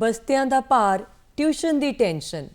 ਬਸਤਿਆਂ ਦਾ ਭਾਰ ਟਿਊਸ਼ਨ ਦੀ ਟੈਨਸ਼ਨ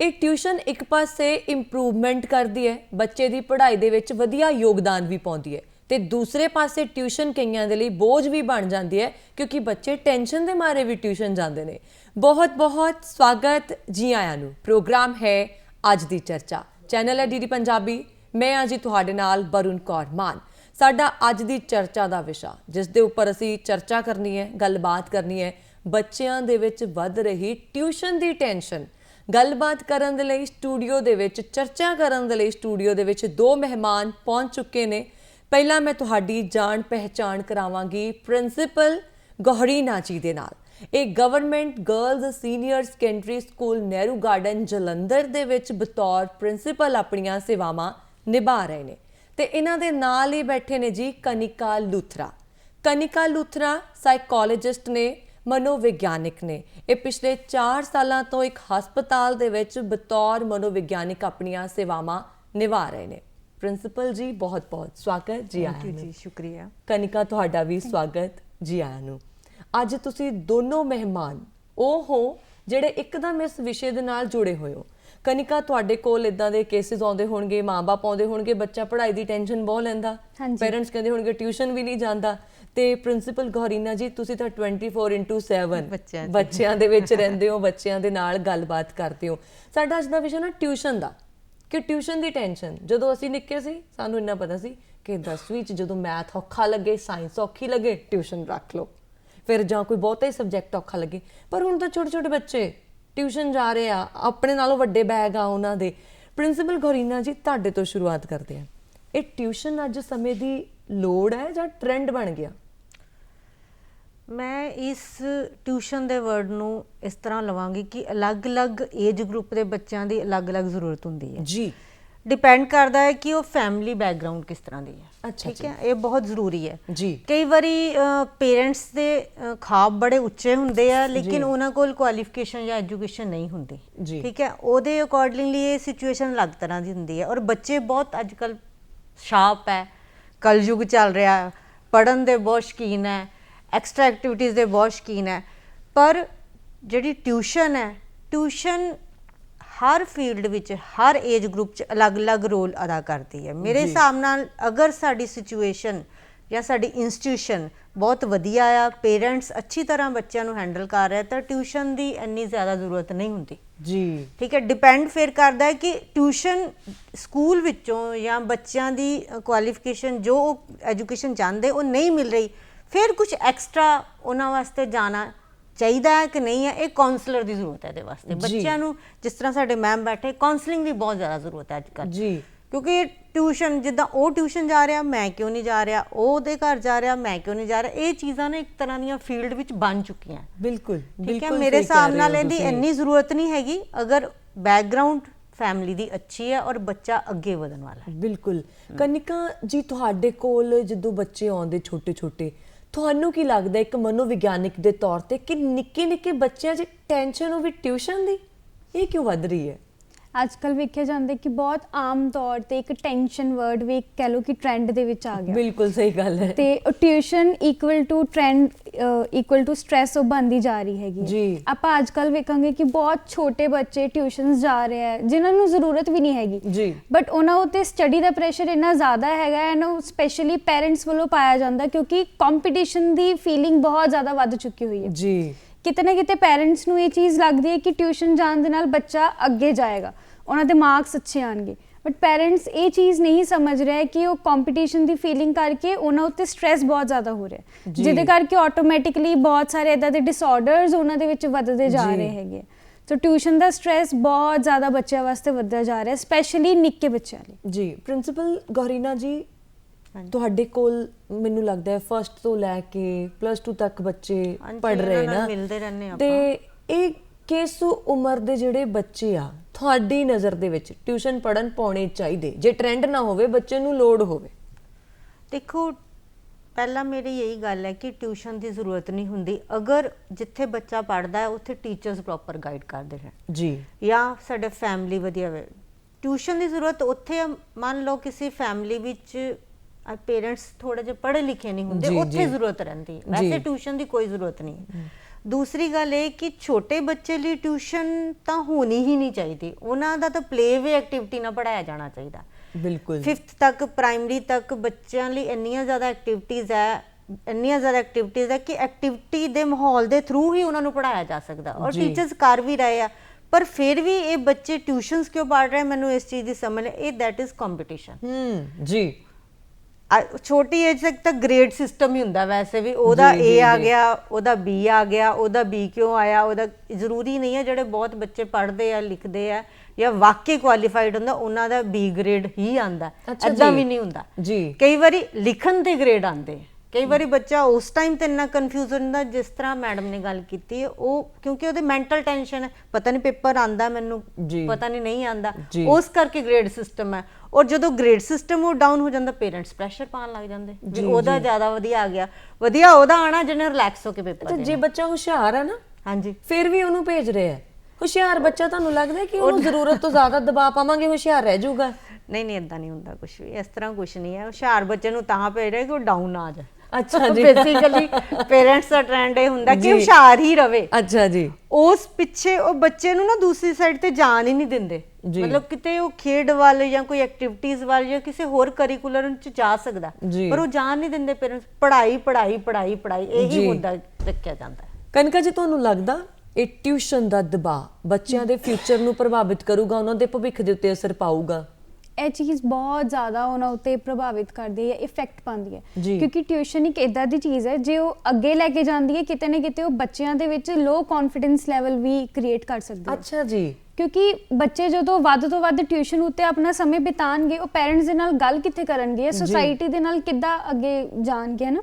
ਇਹ ਟਿਊਸ਼ਨ ਇੱਕ ਪਾਸੇ ਇੰਪਰੂਵਮੈਂਟ ਕਰਦੀ ਹੈ, ਬੱਚੇ ਦੀ ਪੜ੍ਹਾਈ ਦੇ ਵਿੱਚ ਵਧੀਆ ਯੋਗਦਾਨ ਵੀ ਪਾਉਂਦੀ ਹੈ ਤੇ ਦੂਸਰੇ ਪਾਸੇ ਟਿਊਸ਼ਨ ਕਈਆਂ ਦੇ ਲਈ ਬੋਝ ਵੀ ਬਣ ਜਾਂਦੀ ਹੈ, ਕਿਉਂਕਿ ਬੱਚੇ ਟੈਨਸ਼ਨ ਦੇ ਮਾਰੇ ਵੀ ਟਿਊਸ਼ਨ ਜਾਂਦੇ ਨੇ। ਬਹੁਤ ਬਹੁਤ ਸਵਾਗਤ ਜੀ ਆਇਆਂ ਨੂੰ। ਪ੍ਰੋਗਰਾਮ ਹੈ ਅੱਜ ਦੀ ਚਰਚਾ। ਚੈਨਲ ਹੈ ਡੀਡੀ ਪੰਜਾਬੀ। ਮੈਂ ਹਾਂ ਜੀ ਤੁਹਾਡੇ ਨਾਲ ਬਰੁਨ ਕੌਰ ਮਾਨ। ਸਾਡਾ ਅੱਜ ਦੀ ਚਰਚਾ ਦਾ ਵਿਸ਼ਾ, ਜਿਸ ਦੇ ਉੱਪਰ ਅਸੀਂ ਚਰਚਾ ਕਰਨੀ ਹੈ, ਗੱਲਬਾਤ ਕਰਨੀ ਹੈ ਬੱਚਿਆਂ ਦੇ ਵਿੱਚ ਵੱਧ ਰਹੀ ਟਿਊਸ਼ਨ ਦੀ ਟੈਨਸ਼ਨ। ਗੱਲਬਾਤ ਕਰਨ ਦੇ ਲਈ ਸਟੂਡੀਓ ਦੇ ਵਿੱਚ, ਚਰਚਾ ਕਰਨ ਦੇ ਲਈ ਸਟੂਡੀਓ ਦੇ ਵਿੱਚ ਦੋ ਮਹਿਮਾਨ ਪਹੁੰਚ ਚੁੱਕੇ ਨੇ। ਪਹਿਲਾਂ ਮੈਂ ਤੁਹਾਡੀ ਜਾਣ ਪਹਿਚਾਣ ਕਰਾਵਾਂਗੀ ਪ੍ਰਿੰਸੀਪਲ ਗੋਹਰੀਨਾ ਜੀ ਦੇ ਨਾਲ। ਇਹ government girls senior secondary school Nehru garden Jalandhar ਦੇ ਵਿੱਚ ਬਤੌਰ ਪ੍ਰਿੰਸੀਪਲ ਆਪਣੀਆਂ ਸੇਵਾਵਾਂ ਨਿਭਾ ਰਹੇ ਨੇ। ਤੇ ਇਹਨਾਂ ਦੇ ਨਾਲ ਹੀ ਬੈਠੇ ਨੇ ਜੀ ਕਨਿਕਾ ਲੂਥਰਾ। ਕਨਿਕਾ ਲੂਥਰਾ ਸਾਈਕੋਲੋਜਿਸਟ ਨੇ ਮਨੋਵਿਗਿਆਨਿਕ ਨੇ। ਇਹ ਪਿਛਲੇ 4 ਸਾਲਾਂ ਤੋਂ ਇੱਕ ਹਸਪਤਾਲ ਦੇ ਵਿੱਚ ਬਤੌਰ ਮਨੋਵਿਗਿਆਨਿਕ ਆਪਣੀਆਂ ਸੇਵਾਵਾਂ ਨਿਭਾ ਰਹੇ ਨੇ। ਪ੍ਰਿੰਸੀਪਲ ਜੀ ਬਹੁਤ ਬਹੁਤ ਸਵਾਗਤ ਜੀ ਆਇਆਂ ਨੂੰ। ਜੀ ਸ਼ੁਕਰੀਆ। ਕਨਿਕਾ ਤੁਹਾਡਾ ਵੀ ਸਵਾਗਤ ਜੀ ਆਇਆਂ ਨੂੰ। ਅੱਜ ਤੁਸੀਂ ਦੋਨੋਂ ਮਹਿਮਾਨ ਉਹ ਹੋ ਜਿਹੜੇ ਇੱਕਦਮ ਇਸ ਵਿਸ਼ੇ ਦੇ ਨਾਲ ਜੁੜੇ ਹੋਏ ਹੋ। ਕਨਿਕਾ ਤੁਹਾਡੇ ਕੋਲ ਇਦਾਂ ਦੇ ਕੇਸਿਸ ਆਉਂਦੇ ਹੋਣਗੇ ਮਾਪੇ ਆਉਂਦੇ ਹੋਣਗੇ ਬੱਚਾ ਪੜ੍ਹਾਈ ਦੀ ਟੈਨਸ਼ਨ ਬਹੁਤ ਲੈਂਦਾ। ਪੇਰੈਂਟਸ ਕਹਿੰਦੇ ਹੋਣਗੇ ਟਿਊਸ਼ਨ ਵੀ ਨਹੀਂ ਜਾਂਦਾ। ਤੇ ਪ੍ਰਿੰਸੀਪਲ ਗੌਰੀਨਾ ਜੀ ਤੁਸੀਂ ਤਾਂ 24/7 ਬੱਚਿਆਂ ਦੇ। ਵਿੱਚ ਰਹਿੰਦੇ ਹੋ ਬੱਚਿਆਂ ਦੇ ਨਾਲ ਗੱਲਬਾਤ ਕਰਦੇ ਹੋ। ਸਾਡਾ ਅੱਜ ਦਾ ਵਿਸ਼ਾ ਨਾ ਟਿਊਸ਼ਨ ਦਾ ਕਿ ਟਿਊਸ਼ਨ ਦੀ ਟੈਨਸ਼ਨ। ਜਦੋਂ ਅਸੀਂ ਨਿੱਕੇ ਸੀ ਸਾਨੂੰ ਇੰਨਾ ਪਤਾ ਸੀ ਕਿ 10ਵੀਂ ਚ ਜਦੋਂ ਮੈਥ ਔਖਾ ਲੱਗੇ ਸਾਇੰਸ ਔਖੀ ਲੱਗੇ ਟਿਊਸ਼ਨ ਰੱਖ ਲਓ। ਫਿਰ ਜਾਂ ਕੋਈ ਬਹੁਤਾ ਹੀ ਸਬਜੈਕਟ ਔਖਾ ਲੱਗੇ। ਪਰ ਹੁਣ ਤਾਂ ਛੋਟੇ ਛੋਟੇ ਬੱਚੇ ਟਿਊਸ਼ਨ ਜਾ ਰਹੇ ਆ ਆਪਣੇ ਨਾਲੋਂ ਵੱਡੇ ਬੈਗ ਆ ਉਹਨਾਂ ਦੇ। ਪ੍ਰਿੰਸੀਪਲ ਗੌਰੀਨਾ ਜੀ ਤੁਹਾਡੇ ਤੋਂ ਸ਼ੁਰੂਆਤ ਕਰਦੇ ਆ। ਇਹ ਟਿਊਸ਼ਨ ਅੱਜ ਸਮੇਂ ਦੀ ਲੋੜ ਹੈ ਜਾਂ ਟ੍ਰੈਂਡ ਬਣ ਗਿਆ? ਮੈਂ ਇਸ ਟਿਊਸ਼ਨ ਦੇ ਵਰਡ ਨੂੰ ਇਸ ਤਰ੍ਹਾਂ ਲਵਾਂਗੀ ਕਿ ਅਲੱਗ-ਅਲੱਗ ਏਜ ਗਰੁੱਪ ਦੇ ਬੱਚਿਆਂ ਦੀ ਅਲੱਗ-ਅਲੱਗ ਜ਼ਰੂਰਤ ਹੁੰਦੀ ਹੈ। ਜੀ। ਡਿਪੈਂਡ ਕਰਦਾ ਹੈ ਕਿ ਉਹ ਫੈਮਿਲੀ ਬੈਕਗ੍ਰਾਉਂਡ ਕਿਸ ਤਰ੍ਹਾਂ ਦੀ ਹੈ। ਠੀਕ ਹੈ? ਇਹ ਬਹੁਤ ਜ਼ਰੂਰੀ ਹੈ। ਜੀ। ਕਈ ਵਾਰੀ ਪੇਰੈਂਟਸ ਦੇ ਖਾਬ ਬੜੇ ਉੱਚੇ ਹੁੰਦੇ ਆ ਲੇਕਿਨ ਉਹਨਾਂ ਕੋਲ ਕੁਆਲੀਫਿਕੇਸ਼ਨ ਜਾਂ ਐਜੂਕੇਸ਼ਨ ਨਹੀਂ ਹੁੰਦੀ। ਠੀਕ ਹੈ? ਉਹਦੇ ਅਕੋਰਡਿੰਗਲੀ ਇਹ ਸਿਚੁਏਸ਼ਨ ਅਲੱਗ ਤਰ੍ਹਾਂ ਦੀ ਹੁੰਦੀ ਹੈ। ਔਰ ਬੱਚੇ ਬਹੁਤ ਅੱਜਕੱਲ ਸ਼ਾਰਪ ਹੈ। ਕਲਯੁਗ ਚੱਲ ਰਿਹਾ ਪੜਨ ਦੇ ਬਹੁਤ ਸ਼ੌਕੀਨ ਹੈ। ਐਕਸਟਰਾ ਐਕਟੀਵਿਟੀਜ਼ ਦੇ ਬਹੁਤ ਸ਼ੌਕੀਨ ਹੈ। ਪਰ ਜਿਹੜੀ ਟਿਊਸ਼ਨ ਹੈ ਟਿਊਸ਼ਨ ਹਰ ਫੀਲਡ ਵਿੱਚ ਹਰ ਏਜ ਗਰੁੱਪ 'ਚ ਅਲੱਗ-ਅਲੱਗ ਰੋਲ ਅਦਾ ਕਰਦੀ ਹੈ। ਮੇਰੇ ਹਿਸਾਬ ਨਾਲ ਅਗਰ ਸਾਡੀ ਸਿਚੁਏਸ਼ਨ ਜਾਂ ਸਾਡੀ ਇੰਸਟੀਟਿਊਸ਼ਨ ਬਹੁਤ ਵਧੀਆ ਆ ਪੇਰੈਂਟਸ ਅੱਛੀ ਤਰ੍ਹਾਂ ਬੱਚਿਆਂ ਨੂੰ ਹੈਂਡਲ ਕਰ ਰਿਹਾ ਤਾਂ ਟਿਊਸ਼ਨ ਦੀ ਇੰਨੀ ਜ਼ਿਆਦਾ ਜ਼ਰੂਰਤ ਨਹੀਂ ਹੁੰਦੀ। ਜੀ। ਠੀਕ ਹੈ ਡਿਪੈਂਡ ਫਿਰ ਕਰਦਾ ਹੈ ਕਿ ਟਿਊਸ਼ਨ ਸਕੂਲ ਵਿੱਚੋਂ ਜਾਂ ਬੱਚਿਆਂ ਦੀ ਕੁਆਲੀਫਿਕੇਸ਼ਨ ਜੋ ਐਜੂਕੇਸ਼ਨ ਚਾਹੁੰਦੇ ਉਹ ਨਹੀਂ ਮਿਲ ਰਹੀ ਫਿਰ ਕੁਝ ਐਕਸਟਰਾ ਉਹਨਾਂ ਵਾਸਤੇ ਜਾਣਾ ਚਾਹੀਦਾ ਹੈ ਕਿ ਨਹੀਂ ਹੈ ਇਹ ਕਾਉਂਸਲਰ ਦੀ ਜ਼ਰੂਰਤ ਹੈ ਇਹਦੇ ਵਾਸਤੇ। ਬੱਚਿਆਂ ਨੂੰ ਜਿਸ ਤਰ੍ਹਾਂ ਸਾਡੇ ਮੈਮ ਬੈਠੇ ਕਾਉਂਸਲਿੰਗ ਦੀ ਬਹੁਤ ਜ਼ਿਆਦਾ ਜ਼ਰੂਰਤ ਹੈ ਅੱਜਕੱਲ੍ਹ। ਜੀ। ਕਿਉਂਕਿ ਟਿਊਸ਼ਨ ਜਿੱਦਾਂ ਉਹ ਟਿਊਸ਼ਨ ਜਾ ਰਿਹਾ ਮੈਂ ਕਿਉਂ ਨਹੀਂ ਜਾ ਰਿਹਾ ਉਹ ਉਹਦੇ ਘਰ ਜਾ ਰਿਹਾ ਮੈਂ ਕਿਉਂ ਨਹੀਂ ਜਾ ਰਿਹਾ ਇਹ ਚੀਜ਼ਾਂ ਨੇ ਇੱਕ ਤਰ੍ਹਾਂ ਦੀਆਂ ਫੀਲਡ ਵਿੱਚ ਬਣ ਚੁੱਕੀਆਂ। ਬਿਲਕੁਲ ਠੀਕ ਹੈ? ਬਿਲਕੁਲ ਮੇਰੇ ਹਿਸਾਬ ਨਾਲ ਇਹਦੀ। ਇੰਨੀ ਜ਼ਰੂਰਤ ਨਹੀਂ ਹੈਗੀ ਅਗਰ ਬੈਕਗ੍ਰਾਉਂਡ ਫੈਮਿਲੀ ਦੀ ਅੱਛੀ ਹੈ ਔਰ ਬੱਚਾ ਅੱਗੇ ਵਧਣ ਵਾਲਾ ਹੈ। ਬਿਲਕੁਲ। ਕਨਿਕਾ ਜੀ ਤੁਹਾਡੇ ਕੋਲ ਜਦੋਂ ਬੱਚੇ ਆਉਂਦੇ ਛੋਟੇ ਛੋਟੇ ਤੁਹਾਨੂੰ ਕੀ ਲੱਗਦਾ ਇੱਕ ਮਨੋਵਿਗਿਆਨਿਕ ਦੇ ਤੌਰ ਤੇ ਕਿ ਨਿੱਕੇ ਨਿੱਕੇ ਬੱਚਿਆਂ 'ਚ ਟੈਨਸ਼ਨ ਉਹ ਵੀ ਟਿਊਸ਼ਨ ਦੀ? ਇਹ ਕਿਉਂ ਵੱਧ ਰਹੀ ਹੈ? ਅੱਜ ਕੱਲ ਵੇਖਿਆ ਜਾਂਦਾ ਕਿ ਬਹੁਤ ਆਮ ਤੌਰ ਤੇ ਇੱਕ ਟੈਨਸ਼ਨ ਵਰਡ ਵੀ ਕਹਿ ਲਓ ਕਿ ਟ੍ਰੈਂਡ ਦੇ ਵਿੱਚ ਆ ਗਿਆ ਬਿਲਕੁਲ ਸਹੀ ਗੱਲ ਹੈ ਤੇ tuition equal to trend equal to stress ਉਹ ਬਣਦੀ ਜਾ ਰਹੀ ਹੈਗੀ। ਜੀ। ਆਪਾਂ ਅੱਜ ਕੱਲ ਵੇਖਾਂਗੇ ਕਿ ਬਹੁਤ ਛੋਟੇ ਬੱਚੇ ਟਿਊਸ਼ਨਸ ਜਾ ਰਹੇ ਹੈ ਜਿਨ੍ਹਾਂ ਨੂੰ ਜ਼ਰੂਰਤ ਵੀ ਨਹੀਂ ਹੈਗੀ ਜੀ। ਬਟ ਉਹਨਾਂ ਉਤੇ ਸਟੱਡੀ ਦਾ ਪ੍ਰੈਸ਼ਰ ਇੰਨਾ ਜ਼ਿਆਦਾ ਹੈਗਾ ਐਂਡ ਸਪੈਸ਼ਲੀ ਪੈਰੈਂਟਸ ਵੱਲੋਂ ਪਾਇਆ ਜਾਂਦਾ ਕਿਉਂਕਿ ਕੰਪੀਟੀਸ਼ਨ ਦੀ ਫੀਲਿੰਗ ਬਹੁਤ ਜ਼ਿਆਦਾ ਵੱਧ ਚੁੱਕੀ ਹੋਈ ਹੈ ਜੀ ਕਿਤੇ ਨਾ ਕਿਤੇ ਪੈਰੈਂਟਸ ਨੂੰ ਇਹ ਚੀਜ਼ ਲੱਗਦੀ ਹੈ ਕਿ ਟਿਊਸ਼ਨ ਜਾਣ ਦੇ ਨਾਲ ਬੱਚਾ ਅੱਗੇ ਜਾਏਗਾ ਉਹਨਾਂ ਦੇ ਮਾਰਕਸ ਅੱਛੇ ਆਣਗੇ ਬਟ ਪੇਰੈਂਟਸ ਇਹ ਚੀਜ਼ ਨਹੀਂ ਸਮਝ ਰਹੇ ਕਿ ਉਹ ਕੰਪੀਟੀਸ਼ਨ ਦੀ ਫੀਲਿੰਗ ਕਰਕੇ ਉਹਨਾਂ ਉੱਤੇ ਸਟ्रेस ਬਹੁਤ ਜ਼ਿਆਦਾ ਹੋ ਰਿਹਾ ਜਿਹਦੇ ਕਰਕੇ ਆਟੋਮੈਟਿਕਲੀ ਬਹੁਤ ਸਾਰੇ ਇਦਾਂ ਦੇ ਡਿਸਆਰਡਰਸ ਉਹਨਾਂ ਦੇ ਵਿੱਚ ਵੱਧਦੇ ਜਾ ਰਹੇ ਹੈਗੇ। ਸੋ ਟਿਊਸ਼ਨ ਦਾ ਸਟ्रेस ਬਹੁਤ ਜ਼ਿਆਦਾ ਬੱਚਿਆਂ ਵਾਸਤੇ ਵੱਧਦਾ ਜਾ ਰਿਹਾ ਸਪੈਸ਼ਲੀ ਨਿੱਕੇ ਬੱਚਿਆਂ ਲਈ। ਜੀ ਪ੍ਰਿੰਸੀਪਲ ਗੋਰੀਨਾ ਜੀ ਤੁਹਾਡੇ ਕੋਲ ਮੈਨੂੰ ਲੱਗਦਾ ਹੈ ਫਰਸਟ ਤੋਂ ਲੈ ਕੇ ਪਲੱਸ 2 ਤੱਕ ਬੱਚੇ ਪੜ ਰਹੇ ਨਾ। ਤੇ ਇਹ ਕਿਸ ਉਮਰ ਦੇ ਜਿਹੜੇ ਬੱਚੇ ਆ ਤੁਹਾਡੀ ਨਜ਼ਰ ਦੇ ਵਿੱਚ ਟਿਊਸ਼ਨ ਪੜਨ ਪਾਉਣੇ ਚਾਹੀਦੇ। ਜੇ ਟ੍ਰੈਂਡ ਨਾ ਹੋਵੇ ਬੱਚੇ ਨੂੰ ਲੋਡ ਹੋਵੇ। ਦੇਖੋ ਪਹਿਲਾਂ ਮੇਰੀ ਇਹੀ ਗੱਲ ਹੈ ਕਿ ਟਿਊਸ਼ਨ ਦੀ ਜ਼ਰੂਰਤ ਨਹੀਂ ਹੁੰਦੀ। ਅਗਰ ਜਿੱਥੇ ਬੱਚਾ ਪੜਦਾ ਹੈ ਉੱਥੇ ਟੀਚਰਸ ਪ੍ਰੋਪਰ ਗਾਈਡ ਕਰਦੇ ਰਹਿਣ। ਜੀ। ਜਾਂ ਸਾਡੇ ਫੈਮਿਲੀ ਵਧੀਆ ਵੇ ਟਿਊਸ਼ਨ ਦੀ ਜ਼ਰੂਰਤ ਉੱਥੇ ਹੈ, ਮੰਨ ਲਓ ਕਿਸੇ ਫੈਮਿਲੀ ਵਿੱਚ ਪੇਰੈਂਟਸ ਥੋੜੇ ਜਿਹਾ ਪੜ੍ਹੇ ਲਿਖੇ ਨਹੀਂ ਹੁੰਦੇ ਉੱਥੇ। ਜ਼ਰੂਰਤ ਰਹਿੰਦੀ ਹੈ। ਵੈਸੇ ਟਿਊਸ਼ਨ ਦੀ ਕੋਈ ਜ਼ਰੂਰਤ ਨਹੀਂ ਹੈ। ਦੂਸਰੀ ਗੱਲ ਇਹ ਕਿ ਛੋਟੇ ਬੱਚੇ ਲਈ ਟਿਊਸ਼ਨ ਤਾਂ ਹੋਣੀ ਹੀ ਨਹੀਂ ਚਾਹੀਦੀ। ਉਹਨਾਂ ਦਾ ਤਾਂ ਪਲੇਵੇ ਐਕਟੀਵਿਟੀ ਨਾਲ ਪੜਾਇਆ ਜਾਣਾ ਚਾਹੀਦਾ। ਬਿਲਕੁਲ। 5th ਤੱਕ ਪ੍ਰਾਇਮਰੀ ਤੱਕ ਬੱਚਿਆਂ ਲਈ ਇੰਨੀਆਂ ਜ਼ਿਆਦਾ ਐਕਟੀਵਿਟੀਜ਼ ਹੈ ਇੰਨੀਆਂ ਜ਼ਿਆਦਾ ਐਕਟੀਵਿਟੀਜ਼ ਹੈ ਕਿ ਐਕਟੀਵਿਟੀ ਦੇ ਮਾਹੌਲ ਦੇ ਥਰੂ ਹੀ ਉਹਨਾਂ ਨੂੰ ਪੜਾਇਆ ਜਾ ਸਕਦਾ। ਔਰ। ਟੀਚਰਸ ਕਰ ਵੀ ਰਹੇ ਆ ਪਰ ਫਿਰ ਵੀ ਇਹ ਬੱਚੇ ਟਿਊਸ਼ਨਸ ਕਿਉਂ ਪੜ ਰਹੇ ਮੈਨੂੰ ਇਸ ਚੀਜ਼ ਦੀ ਸਮਝ ਨਹੀਂ ਇਹ ਦੈਟ ਇਜ਼ ਕੰਪੀਟੀਸ਼ਨ ਹੂੰ ਜੀ। ਛੋਟੀ ਏਜ ਤੱਕ ਤਾਂ ਗ੍ਰੇਡ ਸਿਸਟਮ ਹੀ ਹੁੰਦਾ ਵੈਸੇ ਵੀ। ਉਹਦਾ ਜੀ, ਆ। ਗਿਆ ਉਹਦਾ B ਆ ਗਿਆ ਉਹਦਾ B ਕਿਉਂ ਆਇਆ ਉਹਦਾ ਜ਼ਰੂਰੀ ਨਹੀਂ ਹੈ ਜਿਹੜੇ ਬਹੁਤ ਬੱਚੇ ਪੜ੍ਹਦੇ ਆ ਲਿਖਦੇ ਆ ਜਾਂ ਵਾਕਈ ਕੁਆਲੀਫਾਈਡ ਹੁੰਦਾ ਉਹਨਾਂ ਦਾ B ਗ੍ਰੇਡ ਹੀ ਆਂਦਾ। ਅੱਛਾ ਐਦਾਂ। ਵੀ ਨਹੀਂ ਹੁੰਦਾ। ਜੀ। ਕਈ ਵਾਰੀ ਲਿਖਣ ਦੇ ਗ੍ਰੇਡ ਆਂਦੇ ਕਈ ਵਾਰੀ ਬੱਚਾ ਉਸ ਟਾਈਮ ਤੇ ਇੰਨਾ ਕਨਫਿਊਜ਼ ਹੁੰਦਾ ਜਿਸ ਤਰ੍ਹਾਂ ਮੈਡਮ ਨੇ ਗੱਲ ਕੀਤੀ ਹੈ ਉਹ ਕਿਉਂਕਿ ਉਹਦੇ ਮੈਂਟਲ ਟੈਨਸ਼ਨ ਹੈ ਪਤਾ ਨਹੀਂ ਪੇਪਰ ਆਂਦਾ ਮੈਨੂੰ ਜੀ। ਪਤਾ ਨਹੀਂ ਨਹੀਂ ਆਂਦਾ ਜੀ। ਉਸ ਕਰਕੇ ਗ੍ਰੇਡ ਸਿਸਟਮ ਹੈ। ਔਰ ਜਦੋਂ ਗ੍ਰੇਡ ਸਿਸਟਮ ਉਹ ਡਾਊਨ ਹੋ ਜਾਂਦਾ ਪੇਰੈਂਟਸ ਪ੍ਰੈਸ਼ਰ ਪਾਉਣ ਲੱਗ ਜਾਂਦੇ। ਵੀ ਜੀ, ਉਹਦਾ ਜੀ। ਜ਼ਿਆਦਾ ਵਧੀਆ ਆ ਗਿਆ। ਵਧੀਆ ਉਹਦਾ ਆਣਾ ਜਿਹਨੇ ਰਿਲੈਕਸ ਹੋ ਕੇ ਪੇਪਰ ਅੱਛਾ ਦੇਣਾ। ਜੇ ਬੱਚਾ ਹੁਸ਼ਿਆਰ ਹੈ ਨਾ ਹਾਂਜੀ। ਫਿਰ ਵੀ ਉਹਨੂੰ ਭੇਜ ਰਹੇ ਆ ਹੁਸ਼ਿਆਰ ਬੱਚਾ ਤੁਹਾਨੂੰ ਲੱਗਦਾ ਹੈ ਕਿ ਉਹਨੂੰ ਜ਼ਰੂਰਤ ਤੋਂ ਜ਼ਿਆਦਾ ਦਬਾਅ ਪਾਵਾਂਗੇ ਹੁਸ਼ਿਆਰ ਰਹਿ ਜਾਊਗਾ? ਨਹੀਂ ਨਹੀਂ ਇਦਾਂ ਨਹੀਂ ਹੁੰਦਾ ਕੁਝ ਵੀ। ਇਸ ਤਰ੍ਹਾਂ ਕੁਝ ਨਹੀਂ ਹੈ। ਹੁਸ਼ਿਆਰ ਬੱਚੇ ਨੂੰ ਤਾਂ ਭੇਜ ਰਹੇ ਕਿ ਉਹ ਡਾਊਨ ਆ ਜਾਏ। ਅੱਛਾ ਜੀ ਬੇਸਿਕਲੀ ਪੇਰੈਂਟਸ ਦਾ ਟ੍ਰੈਂਡ ਇਹ ਹੁੰਦਾ ਕਿ। ਹੁਸ਼ਿਆਰ ਹੀ ਰਵੇ ਅੱਛਾ ਜੀ ਉਸ ਪਿੱਛੇ ਉਹ ਬੱਚੇ ਨੂੰ ਨਾ ਦੂਸਰੀ ਸਾਈਡ ਤੇ ਜਾਣ ਹੀ ਨਹੀਂ ਦਿੰਦੇ। ਮਤਲਬ ਕਿਤੇ ਉਹ ਖੇਡ ਵੱਲ ਜਾਂ ਕੋਈ ਐਕਟੀਵਿਟੀਜ਼ ਵੱਲ ਜਾਂ ਕਿਸੇ ਹੋਰ ਕਰਿਕੂਲਰ ਚ ਜਾ ਸਕਦਾ। ਪਰ ਉਹ ਜਾਣ ਨਹੀਂ ਦਿੰਦੇ ਪੇਰੈਂਟਸ ਪੜ੍ਹਾਈ ਪੜ੍ਹਾਈ ਪੜ੍ਹਾਈ ਪੜ੍ਹਾਈ ਇਹੀ ਜੀ। ਮੁੱਦਾ ਰੱਖਿਆ ਜਾਂਦਾ ਹੈ ਕਨਕਾ ਜੀ ਤੁਹਾਨੂੰ ਲੱਗਦਾ ਇਹ ਟਿਊਸ਼ਨ ਦਾ ਦਬਾਅ ਬੱਚਿਆਂ ਦੇ ਫਿਊਚਰ ਨੂੰ ਪ੍ਰਭਾਵਿਤ ਕਰੂਗਾ ਉਹਨਾਂ ਦੇ ਭਵਿੱਖ ਦੇ ਉੱਤੇ ਅਸਰ ਪਾਊਗਾ ਇਹ ਚੀਜ਼ ਬਹੁਤ ਜ਼ਿਆਦਾ ਉਹਨਾਂ ਉੱਤੇ ਪ੍ਰਭਾਵਿਤ ਕਰਦੀ ਹੈ ਇਫੈਕਟ ਪਾਉਂਦੀ ਹੈ। ਕਿਉਂਕਿ ਟਿਊਸ਼ਨ ਇੱਕ ਇਦਾਂ ਦੀ ਚੀਜ਼ ਹੈ ਜੇ ਉਹ ਅੱਗੇ ਲੈ ਕੇ ਜਾਂਦੀ ਹੈ ਕਿਤੇ ਨਾ ਕਿਤੇ ਉਹ ਬੱਚਿਆਂ ਦੇ ਵਿੱਚ ਲੋ ਕੌਨਫੀਡੈਂਸ ਲੈਵਲ ਵੀ ਕ੍ਰੀਏਟ ਕਰ ਸਕਦੀ ਹੈ। ਅੱਛਾ ਜੀ। ਕਿਉਂਕਿ ਬੱਚੇ ਜਦੋਂ ਵੱਧ ਤੋਂ ਵੱਧ ਟਿਊਸ਼ਨ ਉੱਤੇ ਆਪਣਾ ਸਮੇਂ ਬਿਤਾਣਗੇ ਉਹ ਪੈਰੈਂਟਸ ਦੇ ਨਾਲ ਗੱਲ ਕਿੱਥੇ ਕਰਨਗੇ? ਸੋਸਾਇਟੀ ਦੇ ਨਾਲ ਕਿੱਦਾਂ ਅੱਗੇ ਜਾਣਗੇ ਨਾ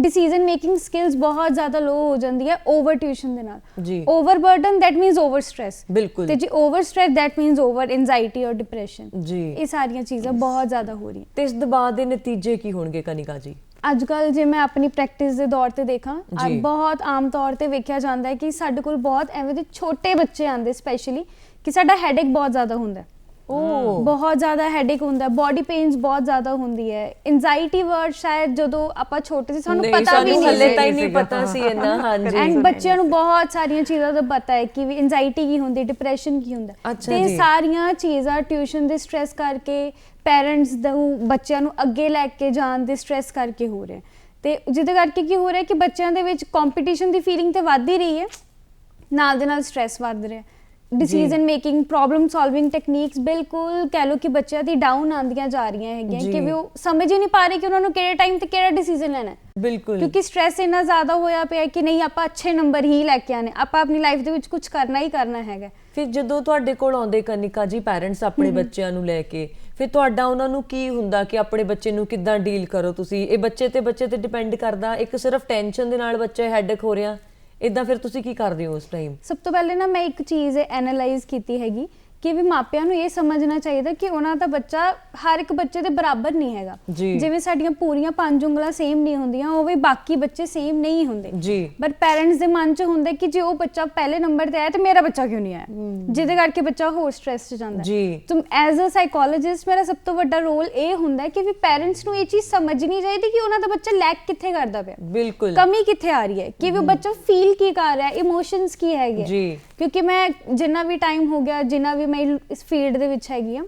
ਡਿਸੀਜਨ ਮੇਕਿੰਗ ਸਕਿਲਸ ਬਹੁਤ ਜ਼ਿਆਦਾ ਲੋ ਹੋ ਜਾਂਦੀ ਹੈ ਓਵਰ ਟਿਊਸ਼ਨ ਦੇ ਨਾਲ। Over burden that means over stress ਤੇ ਜੇ over stress that means over anxiety ਔਰ ਡਿਪਰੈਸ਼ਨ ਇਹ ਸਾਰੀਆਂ ਚੀਜ਼ਾਂ ਬਹੁਤ ਜ਼ਿਆਦਾ ਹੋ ਰਹੀਆਂ। ਤੇ ਇਸ ਦਬਾਅ ਦੇ ਨਤੀਜੇ ਕੀ ਹੋਣਗੇ ਕਨਿਕਾ ਜੀ? ਅੱਜ ਕੱਲ ਜੇ ਮੈਂ ਆਪਣੀ ਪ੍ਰੈਕਟਿਸ ਦੇ ਦੌਰ ਤੇ ਦੇਖਾਂ ਬਹੁਤ ਆਮ ਤੌਰ ਤੇ ਵੇਖਿਆ ਜਾਂਦਾ ਹੈ ਕਿ ਸਾਡੇ ਕੋਲ ਬਹੁਤ ਐਵੇਂ ਦੇ ਛੋਟੇ ਬੱਚੇ ਆਂਦੇ ਸਪੈਸ਼ਲੀ ਕਿ ਸਾਡਾ ਹੈਡੇਕ ਬਹੁਤ ਜ਼ਿਆਦਾ ਹੁੰਦਾ ਓ। ਬਹੁਤ ਜ਼ਿਆਦਾ ਹੈਡੇਕ ਹੁੰਦਾ ਬਾਡੀ ਪੇਨਸ ਬਹੁਤ ਜ਼ਿਆਦਾ ਹੁੰਦੀ ਹੈ। ਐਂਜ਼ਾਇਟੀ ਵਰਡ ਸ਼ਾਇਦ ਜਦੋਂ ਆਪਾਂ ਛੋਟੇ ਸੀ ਸਾਨੂੰ ਪਤਾ ਵੀ ਨਹੀਂ ਹਲੇ ਤਾਂ ਨਹੀਂ ਪਤਾ ਸੀ ਇੰਨਾ ਹਾਂਜੀ। ਐਂਡ ਬੱਚਿਆਂ ਨੂੰ ਬਹੁਤ ਸਾਰੀਆਂ ਚੀਜ਼ਾਂ ਦਾ ਪਤਾ ਹੈ ਕਿ ਵੀ ਐਂਜ਼ਾਇਟੀ ਕੀ ਹੁੰਦੀ ਡਿਪਰੈਸ਼ਨ ਕੀ ਹੁੰਦਾ ਤੇ ਸਾਰੀਆਂ ਚੀਜ਼ਾਂ ਟਿਊਸ਼ਨ ਦੇ ਸਟ्रेस ਕਰਕੇ ਪੇਰੈਂਟਸ ਨੂੰ ਬੱਚਿਆਂ ਨੂੰ ਅੱਗੇ ਲੈ ਕੇ ਜਾਣ ਦੇ ਸਟ्रेस ਕਰਕੇ ਹੋ ਰਿਹਾ ਤੇ ਜਿਹਦੇ ਕਰਕੇ ਕੀ ਹੋ ਰਿਹਾ ਕਿ ਬੱਚਿਆਂ ਦੇ ਵਿੱਚ ਕੰਪੀਟੀਸ਼ਨ ਦੀ ਫੀਲਿੰਗ ਤੇ ਵੱਧ ਹੀ ਰਹੀ ਹੈ। ਨਾਲ ਦੇ ਨਾਲ ਸਟ्रेस ਵੱਧ ਰਿਹਾ decision making problem solving techniques ਬਿਲਕੁਲ ਕਹਿ ਲੋ ਕਿ ਬੱਚਿਆਂ ਦੀ ਡਾਊਨ ਆਂਦੀਆਂ ਜਾ ਰਹੀਆਂ ਹੈਗੀਆਂ। ਕਿ ਵੀ ਉਹ ਸਮਝ ਹੀ ਨਹੀਂ ਪਾ ਰਹੇ ਕਿ ਉਹਨਾਂ ਨੂੰ ਕਿਹੜੇ ਟਾਈਮ ਤੇ ਕਿਹੜਾ ਡਿਸੀਜਨ ਲੈਣਾ ਹੈ। ਬਿਲਕੁਲ। ਕਿਉਂਕਿ ਸਟ्रेस ਇੰਨਾ ਜ਼ਿਆਦਾ ਹੋਇਆ ਪਿਆ ਕਿ ਨਹੀਂ ਆਪਾਂ ਅੱਛੇ ਨੰਬਰ ਹੀ ਲੈ ਕੇ ਆਣੇ ਆਪਾਂ ਆਪਣੀ ਲਾਈਫ ਦੇ ਵਿੱਚ ਕੁਝ ਕਰਨਾ ਹੀ ਕਰਨਾ ਹੈਗਾ। ਫਿਰ ਜਦੋਂ ਤੁਹਾਡੇ ਕੋਲ ਆਉਂਦੇ ਕਨਿਕਾ ਜੀ ਪੈਰੈਂਟਸ ਆਪਣੇ ਬੱਚਿਆਂ ਨੂੰ ਲੈ ਕੇ ਫਿਰ ਤੁਹਾਡਾ ਉਹਨਾਂ ਨੂੰ ਕੀ ਹੁੰਦਾ ਕਿ ਆਪਣੇ ਬੱਚੇ ਨੂੰ ਕਿੱਦਾਂ ਡੀਲ ਕਰੋ ਤੁਸੀਂ? ਇਹ ਬੱਚੇ ਤੇ ਬੱਚੇ ਤੇ ਡਿਪੈਂਡ ਕਰਦਾ ਇੱਕ ਸਿਰਫ ਟੈਨਸ਼ਨ ਦੇ ਨਾਲ ਬੱਚਾ ਹੈਡਕ ਹੋ ਰਿਹਾ? ਇਦਾਂ ਫਿਰ ਤੁਸੀਂ ਕੀ ਕਰਦੇ ਹੋ ਉਸ ਟਾਈਮ ਸਭ ਤੋਂ ਪਹਿਲੇ ਨਾ ਮੈਂ ਇੱਕ ਚੀਜ਼ ਐਨਾਲਾਈਜ਼ ਕੀਤੀ ਹੈਗੀ ਕਿ ਵੀ ਮਾਪਿਆਂ ਨੂੰ ਇਹ ਸਮਝਣਾ ਚਾਹੀਦਾ ਕਿ ਉਹਨਾਂ ਦਾ ਬੱਚਾ ਹਰ ਇੱਕ ਬੱਚੇ ਦੇ ਬਰਾਬਰ ਨਹੀਂ ਹੈਗਾ। ਜੀ। ਜਿਵੇਂ ਸਾਡੀਆਂ ਪੂਰੀਆਂ ਪੰਜ ਉਂਗਲਾਂ ਸੇਮ ਨਹੀਂ ਹੁੰਦੀਆਂ ਉਹ ਵੀ ਬਾਕੀ ਬੱਚੇ ਸੇਮ ਨਹੀਂ ਹੁੰਦੇ। ਜੀ। ਬਟ ਪੈਰੈਂਟਸ ਦੇ ਮਨ 'ਚ ਹੁੰਦਾ ਕਿ ਜੇ ਉਹ ਬੱਚਾ ਪਹਿਲੇ ਨੰਬਰ ਤੇ ਆਇਆ ਤੇ ਮੇਰਾ ਬੱਚਾ ਕਿਉਂ ਨਹੀਂ ਆਇਆ? ਜਿਹਦੇ ਕਰਕੇ ਬੱਚਾ ਹੋਰ ਸਟ੍ਰੈਸ 'ਚ ਜਾਂਦਾ। ਹੈ ਜੀ। ਤੁਮ ਐਜ਼ ਅ ਸਾਈਕੋਲੋਜਿਸਟ ਮੇਰਾ ਸਭ ਤੋਂ ਵੱਡਾ ਰੋਲ ਇਹ ਹੁੰਦਾ ਹੈ ਕਿ ਵੀ ਪੈਰੈਂਟਸ ਨੂੰ ਇਹ ਚੀਜ਼ ਸਮਝਣੀ ਚਾਹੀਦੀ ਕਿ ਉਹਨਾਂ ਦਾ ਬੱਚਾ ਲੈਕ ਕਿੱਥੇ ਕਰਦਾ ਪਿਆ। ਬਿਲਕੁਲ। ਕਮੀ ਕਿੱਥੇ ਆ ਰਹੀ ਹੈ? ਕਿ ਵੀ ਉਹ ਬੱਚਾ ਫੀਲ ਕੀ ਕਰ ਰਿਹਾ? ਹੈ ਇਮੋਸ਼ਨਸ ਕੀ ਹੈਗੇ? ਜੀ। ਕਿਉਂਕਿ ਮੈਂ ਜਿੰਨਾ ਵੀ ਟਾਈਮ ਹੋ ਗਿਆ ਜਿੰਨਾ ਵੀ ਮੈਂ ਇਸ ਫੀਲਡ ਦੇ ਵਿੱਚ ਹੈਗੀ ਆ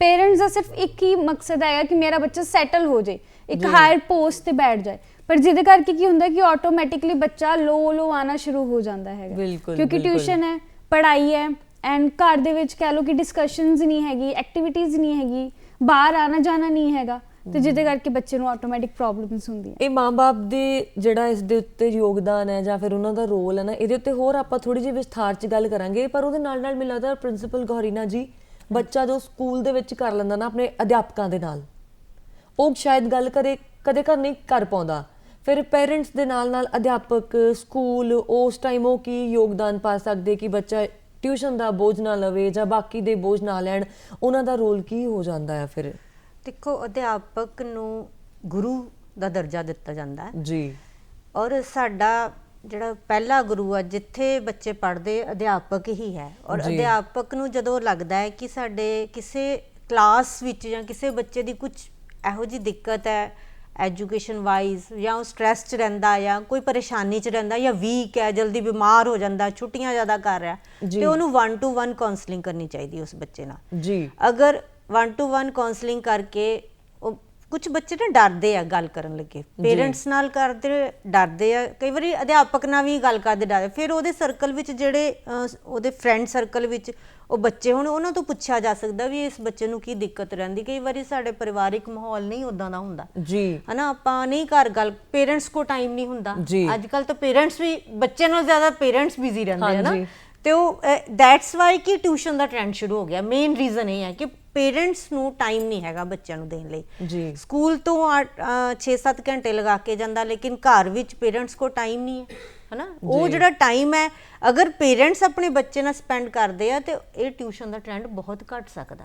ਪੇਰੈਂਟਸ ਦਾ ਸਿਰਫ ਇੱਕ ਹੀ ਮਕਸਦ ਹੈਗਾ ਕਿ ਮੇਰਾ ਬੱਚਾ ਸੈਟਲ ਹੋ ਜਾਏ ਇੱਕ। ਹਾਇਰ ਪੋਸਟ ਤੇ ਬੈਠ ਜਾਏ ਪਰ ਜਿਹਦੇ ਕਰਕੇ ਕੀ ਹੁੰਦਾ ਕਿ ਆਟੋਮੈਟਿਕਲੀ ਬੱਚਾ ਲੋ ਲੋ ਆਣਾ ਸ਼ੁਰੂ ਹੋ ਜਾਂਦਾ ਹੈਗਾ ਬਿਲਕੁਲ, ਕਿਉਂਕਿ। ਟਿਊਸ਼ਨ ਹੈ ਪੜ੍ਹਾਈ ਹੈ ਐਂਡ ਘਰ ਦੇ ਵਿੱਚ ਕਹਿ ਲਓ ਕਿ ਡਿਸਕਸ਼ਨਸ ਨਹੀਂ ਹੈਗੀ ਐਕਟੀਵਿਟੀਜ਼ ਨਹੀਂ ਹੈਗੀ ਬਾਹਰ ਆਣਾ ਜਾਣਾ ਨਹੀਂ ਹੈਗਾ ਤੇ ਜਿਹਦੇ ਕਰਕੇ ਬੱਚੇ ਨੂੰ ਆਟੋਮੈਟਿਕ ਪ੍ਰੋਬਲਮਸ ਹੁੰਦੀਆਂ। ਇਹ ਮਾਂ-ਬਾਪ ਦੇ ਜਿਹੜਾ ਇਸ ਦੇ ਉੱਤੇ ਯੋਗਦਾਨ ਹੈ ਜਾਂ ਫਿਰ ਉਹਨਾਂ ਦਾ ਰੋਲ ਹੈ ਨਾ ਇਹਦੇ ਉੱਤੇ ਹੋਰ ਆਪਾਂ ਥੋੜੀ ਜਿਹੀ ਵਿਸਥਾਰ 'ਚ ਗੱਲ ਕਰਾਂਗੇ ਪਰ ਉਹਦੇ ਨਾਲ ਨਾਲ ਮੈਨੂੰ ਲੱਗਦਾ ਪ੍ਰਿੰਸੀਪਲ ਗੌਰੀਨਾ ਜੀ ਬੱਚਾ ਜੋ ਸਕੂਲ ਦੇ ਵਿੱਚ ਕਰ ਲੈਂਦਾ ਨਾ ਆਪਣੇ ਅਧਿਆਪਕਾਂ ਦੇ ਨਾਲ। ਉਹ ਸ਼ਾਇਦ ਗੱਲ ਕਰੇ ਕਦੇ ਕਰ ਨਹੀਂ ਕਰ ਪਾਉਂਦਾ। ਫਿਰ ਪੇਰੈਂਟਸ ਦੇ ਨਾਲ ਨਾਲ ਅਧਿਆਪਕ ਸਕੂਲ ਉਸ ਟਾਈਮ ਉਹ ਕੀ ਯੋਗਦਾਨ ਪਾ ਸਕਦੇ ਕਿ ਬੱਚਾ ਟਿਊਸ਼ਨ ਦਾ ਬੋਝ ਨਾ ਲਵੇ ਜਾਂ ਬਾਕੀ ਦੇ ਬੋਝ ਨਾ ਲੈਣ ਉਹਨਾਂ ਦਾ ਰੋਲ ਕੀ ਹੋ ਜਾਂਦਾ ਹੈ ਫਿਰ? ਦੇਖੋ ਅਧਿਆਪਕ ਨੂੰ ਗੁਰੂ ਦਾ ਦਰਜਾ ਦਿੱਤਾ ਜਾਂਦਾ ਹੈ। ਜੀ। ਔਰ ਸਾਡਾ ਜਿਹੜਾ ਪਹਿਲਾ ਗੁਰੂ ਆ ਜਿੱਥੇ ਬੱਚੇ ਪੜ੍ਹਦੇ ਅਧਿਆਪਕ ਹੀ ਹੈ। ਔਰ। ਅਧਿਆਪਕ ਨੂੰ ਜਦੋਂ ਲੱਗਦਾ ਹੈ ਕਿ ਸਾਡੇ ਕਿਸੇ ਕਲਾਸ ਵਿੱਚ ਜਾਂ ਕਿਸੇ ਬੱਚੇ ਦੀ ਕੁਝ ਇਹੋ ਜੀ ਦਿੱਕਤ ਹੈ ਐਜੂਕੇਸ਼ਨ ਵਾਈਜ਼ ਜਾਂ ਉਹ ਸਟ੍ਰੈਸ 'ਚ ਰਹਿੰਦਾ ਜਾਂ ਕੋਈ ਪਰੇਸ਼ਾਨੀ 'ਚ ਰਹਿੰਦਾ ਜਾਂ ਵੀਕ ਹੈ ਜਲਦੀ ਬਿਮਾਰ ਹੋ ਜਾਂਦਾ ਛੁੱਟੀਆਂ ਜ਼ਿਆਦਾ ਕਰ ਰਿਹਾ। ਤੇ ਉਹਨੂੰ 1 ਟੂ 1 ਕਾਉਂਸਲਿੰਗ ਕਰਨੀ ਚਾਹੀਦੀ ਉਸ ਬੱਚੇ ਨਾਲ। ਜੀ। ਅਗਰ 1 ਟੂ 1 ਕਾਉਂਸਲਿੰਗ ਕਰਕੇ ਉਹ ਕੁਝ ਬੱਚੇ ਨਾ ਡਰਦੇ ਆ ਗੱਲ ਕਰਨ ਲੱਗੇ। ਪੇਰੈਂਟਸ ਨਾਲ ਕਰਦੇ ਡਰਦੇ ਆ। ਕਈ ਵਾਰੀ ਅਧਿਆਪਕ ਨਾਲ ਵੀ ਗੱਲ ਕਰਦੇ ਡਰਦੇ। ਫਿਰ ਉਹਦੇ ਸਰਕਲ ਵਿੱਚ ਜਿਹੜੇ ਉਹਦੇ ਫਰੈਂਡ ਸਰਕਲ ਵਿੱਚ ਉਹ ਬੱਚੇ ਹੁਣ ਉਹਨਾਂ ਤੋਂ ਪੁੱਛਿਆ ਜਾ ਸਕਦਾ ਵੀ ਇਸ ਬੱਚੇ ਨੂੰ ਕੀ ਦਿੱਕਤ ਰਹਿੰਦੀ। ਕਈ ਵਾਰੀ ਸਾਡੇ ਪਰਿਵਾਰਿਕ ਮਾਹੌਲ ਨਹੀਂ ਉਦਾਂ ਦਾ ਹੁੰਦਾ। ਜੀ। ਹਨਾ ਆਪਾਂ ਨਹੀਂ ਘਰ ਗੱਲ ਪੇਰੈਂਟਸ ਕੋ ਟਾਈਮ ਨਹੀਂ ਹੁੰਦਾ। ਅੱਜ ਕੱਲ ਤਾਂ ਪੇਰੈਂਟਸ ਵੀ ਬੱਚੇ ਨਾਲੋਂ ਜ਼ਿਆਦਾ ਪੇਰੈਂਟਸ ਬਿਜ਼ੀ ਰਹਿੰਦੇ ਆ ਨਾ। ਹਾਂਜੀ। ਤੇ ਉਹ ਦੈਟਸ ਵਾਈ ਕਿ ਟਿਊਸ਼ਨ ਦਾ ਟ੍ਰੈਂਡ ਸ਼ੁਰੂ ਹੋ ਗਿਆ। ਮੇਨ ਰੀਜ਼ਨ ਇਹ ਹੈ ਕਿ ਪੇਰੈਂਟਸ ਨੂੰ ਟਾਈਮ ਨਹੀਂ ਹੈਗਾ ਬੱਚਿਆਂ ਨੂੰ ਦੇਣ ਲਈ। ਜੀ। ਸਕੂਲ ਤੋਂ 6-7 ਘੰਟੇ ਲਗਾ ਕੇ ਜਾਂਦਾ ਲੇਕਿਨ ਘਰ ਵਿੱਚ ਪੇਰੈਂਟਸ ਕੋ ਟਾਈਮ ਨਹੀਂ ਹੈ ਹਨਾ? ਉਹ ਜਿਹੜਾ ਟਾਈਮ ਹੈ ਅਗਰ ਪੇਰੈਂਟਸ ਆਪਣੇ ਬੱਚੇ ਨਾਲ ਸਪੈਂਡ ਕਰਦੇ ਆ ਤੇ ਇਹ ਟਿਊਸ਼ਨ ਦਾ ਟ੍ਰੈਂਡ ਬਹੁਤ ਘਟ ਸਕਦਾ।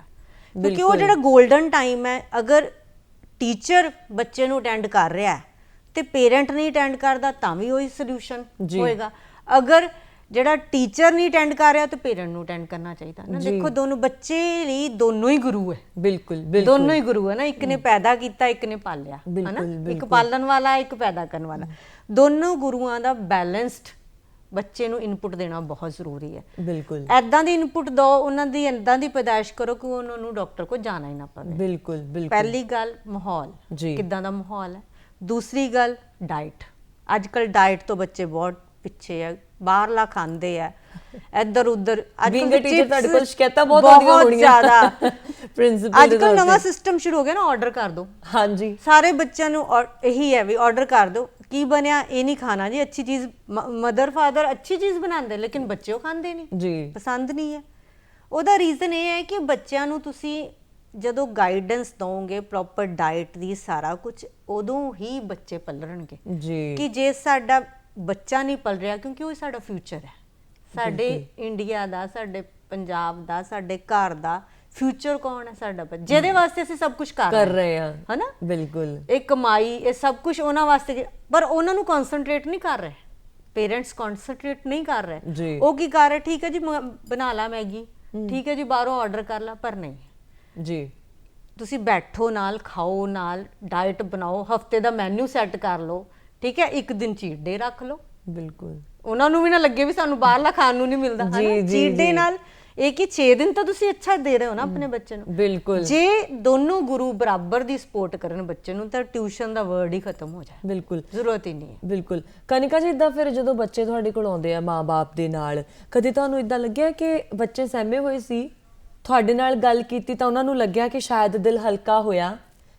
ਕਿਉਂਕਿ ਉਹ। ਜਿਹੜਾ 골ਡਨ ਟਾਈਮ ਹੈ ਅਗਰ ਟੀਚਰ ਬੱਚੇ ਨੂੰ ਅਟੈਂਡ ਕਰ ਰਿਹਾ ਹੈ ਤੇ ਪੇਰੈਂਟ ਨਹੀਂ ਅਟੈਂਡ ਕਰਦਾ ਤਾਂ ਵੀ ਉਹੀ ਸੋਲੂਸ਼ਨ। ਹੋਏਗਾ। ਅਗਰ ਜਿਹੜਾ ਟੀਚਰ ਨਹੀਂ ਅਟੈਂਡ ਕਰ ਰਿਹਾ ਤੇ ਪੇਰੈਂਟ ਨੂੰ ਅਟੈਂਡ ਕਰਨਾ ਚਾਹੀਦਾ। ਨਾ ਜੀ। ਦੇਖੋ ਦੋਨੋਂ ਬੱਚੇ ਲਈ ਦੋਨੋਂ ਹੀ ਗੁਰੂ ਹੈ। ਬਿਲਕੁਲ ਬਿਲਕੁਲ। ਦੋਨੋਂ ਹੀ ਗੁਰੂ ਹੈ ਨਾ। ਇੱਕ ਨੇ ਪੈਦਾ ਕੀਤਾ ਇੱਕ ਨੇ ਪਾਲਿਆ ਬਿਲਕੁਲ, ਇੱਕ ਬਿਲਕੁਲ। ਪਾਲਣ ਵਾਲਾ ਇੱਕ ਪੈਦਾ ਕਰਨ ਵਾਲਾ। ਦੋਨੋਂ ਗੁਰੂਆਂ ਦਾ ਬੈਲੈਂਸਡ ਬੱਚੇ ਨੂੰ ਇਨਪੁਟ ਦੇਣਾ ਬਹੁਤ ਜ਼ਰੂਰੀ ਹੈ। ਬਿਲਕੁਲ। ਐਦਾਂ ਦੀ ਇਨਪੁਟ ਦਿਓ ਉਹਨਾਂ ਦੀ ਐਦਾਂ ਦੀ ਪੈਦਾਇਸ਼ ਕਰੋ ਕਿ ਉਹਨਾਂ ਨੂੰ ਡਾਕਟਰ ਕੋਲ ਜਾਣਾ ਹੀ ਨਾ ਪਵੇ। ਬਿਲਕੁਲ ਬਿਲਕੁਲ। ਪਹਿਲੀ ਗੱਲ ਮਾਹੌਲ। ਜੀ। ਕਿੱਦਾਂ ਦਾ ਮਾਹੌਲ ਹੈ? ਦੂਸਰੀ ਗੱਲ ਡਾਈਟ ਅੱਜ ਕੱਲ ਡਾਈਟ ਤੋਂ ਬੱਚੇ ਬਹੁਤ ਪਿੱਛੇ ਆ ਬਾਹਰਲਾ ਖਾਂਦੇ ਆ। ਇੱਧਰ ਉੱਧਰ a teacher ਤੁਹਾਡੇ ਕੋਲ ਸ਼ਿਕਾਇਤਾਂ ਬਹੁਤ ਆਉਂਦੀਆਂ ਬਹੁਤ ਹੋਣੀਆਂ। ਜ਼ਿਆਦਾ। Principal ਅੱਜ ਕੱਲ ਨਵਾਂ। ਸਿਸਟਮ ਸ਼ੁਰੂ ਹੋ ਗਿਆ ਨਾ ਆਰਡਰ ਕਰ ਦੋ। ਹਾਂਜੀ। ਸਾਰੇ ਬੱਚਿਆਂ ਨੂੰ ਇਹੀ ਹੈ ਵੀ ਆਰਡਰ ਕਰ ਦੋ। ਕੀ ਬਣਿਆ ਇਹ ਨਹੀਂ ਖਾਣਾ ਜੀ ਅੱਛੀ ਚੀਜ਼ ਮਦਰ ਫਾਦਰ ਅੱਛੀ ਚੀਜ਼ ਬਣਾਉਂਦੇ ਲੇਕਿਨ ਬੱਚੇ ਉਹ ਖਾਂਦੇ ਨਹੀਂ। ਜੀ। ਪਸੰਦ ਨਹੀਂ ਹੈ। ਉਹਦਾ ਰੀਜ਼ਨ ਇਹ ਹੈ ਕਿ ਬੱਚਿਆਂ ਨੂੰ ਤੁਸੀਂ ਜਦੋਂ ਗਾਈਡੈਂਸ ਦੋਗੇ ਪ੍ਰੋਪਰ ਡਾਈਟ ਦੀ ਸਾਰਾ ਕੁਝ ਉਦੋਂ ਹੀ ਬੱਚੇ ਪਲਰਨਗੇ। ਜੀ। ਕਿ ਜੇ ਸਾਡਾ ਬੱਚਾ ਨਹੀਂ ਪਲ ਰਿਹਾ ਕਿਉਂਕਿ ਉਹ ਸਾਡਾ ਫਿਊਚਰ ਹੈ। ਸਾਡੇ ਇੰਡੀਆ ਦਾ ਸਾਡੇ ਪੰਜਾਬ ਦਾ ਸਾਡੇ ਘਰ ਦਾ ਫਿਊਚਰ ਕੌਣ ਹੈ ਸਾਡਾ ਬੱਚਾ? ਜਿਹਦੇ ਵਾਸਤੇ ਅਸੀਂ ਸਭ ਕੁਝ ਕਰ ਕਰ ਰਹੇ ਹਾਂ। ਹਨਾ? ਬਿਲਕੁਲ। ਇਹ ਕਮਾਈ ਇਹ ਸਭ ਕੁਝ ਉਹਨਾਂ ਵਾਸਤੇ ਪਰ ਉਹਨਾਂ ਨੂੰ ਕਨਸੈਂਟਰੇਟ ਨਹੀਂ ਕਰ ਰਹੇ। ਪੇਰੈਂਟਸ ਕਨਸੈਂਟਰੇਟ ਨਹੀਂ ਕਰ ਰਹੇ। ਉਹ ਕੀ ਕਰ ਰਹੇ? ਠੀਕ ਹੈ ਜੀ ਬਣਾ ਲਾ ਮੈਗੀ। ਠੀਕ ਹੈ ਜੀ ਬਾਹਰੋਂ ਆਰਡਰ ਕਰ ਲਾ ਪਰ ਨਹੀਂ। ਜੀ। ਤੁਸੀਂ ਬੈਠੋ ਨਾਲ ਖਾਓ ਨਾਲ ਡਾਈਟ ਬਣਾਓ ਹਫ਼ਤੇ ਦਾ ਮੈਨੂ ਸੈੱਟ ਕਰ ਲਓ। ਠੀਕ ਹੈ ਇੱਕ ਦਿਨ ਚੀਟ ਡੇ ਰੱਖ ਲਓ। ਬਿਲਕੁਲ। ਉਹਨਾਂ ਨੂੰ ਵੀ ਨਾ ਲੱਗੇ ਵੀ ਸਾਨੂੰ ਬਾਹਰਲਾ ਖਾਣ ਨੂੰ ਨਹੀਂ ਮਿਲਦਾ ਜੀ, ਜੀ, ਚੀਟ ਡੇ ਜੀ। ਨਾਲ ਇਹ ਕਿ 6 ਦਿਨ ਤਾਂ ਤੁਸੀਂ ਅੱਛਾ ਦੇ ਰਹੇ ਹੋ ਨਾ ਆਪਣੇ ਬੱਚੇ ਨੂੰ। ਬਿਲਕੁਲ। ਜੇ ਦੋਨੋਂ ਗੁਰੂ ਬਰਾਬਰ ਦੀ ਸਪੋਰਟ ਕਰਨ ਬੱਚੇ ਨੂੰ ਤਾਂ ਟਿਊਸ਼ਨ ਦਾ ਵਰਡ ਹੀ ਖਤਮ ਹੋ ਜਾਏ। ਬਿਲਕੁਲ। ਜ਼ਰੂਰਤ ਹੀ ਨਹੀਂ ਹੈ। ਬਿਲਕੁਲ। ਕਨਿਕਾ ਜੀ ਇਦਾਂ ਫਿਰ ਜਦੋਂ ਬੱਚੇ ਤੁਹਾਡੇ ਕੋਲ ਆਉਂਦੇ ਆ ਮਾਪੇ ਦੇ ਨਾਲ ਕਦੇ ਤੁਹਾਨੂੰ ਇਦਾਂ ਲੱਗਿਆ ਕਿ ਬੱਚੇ ਸਹਿਮੇ ਹੋਏ ਸੀ? ਤੁਹਾਡੇ ਨਾਲ ਗੱਲ ਕੀਤੀ ਤਾਂ ਉਹਨਾਂ ਨੂੰ ਲੱਗਿਆ ਕਿ ਸ਼ਾਇਦ ਦਿਲ ਹਲਕਾ ਹੋਇਆ?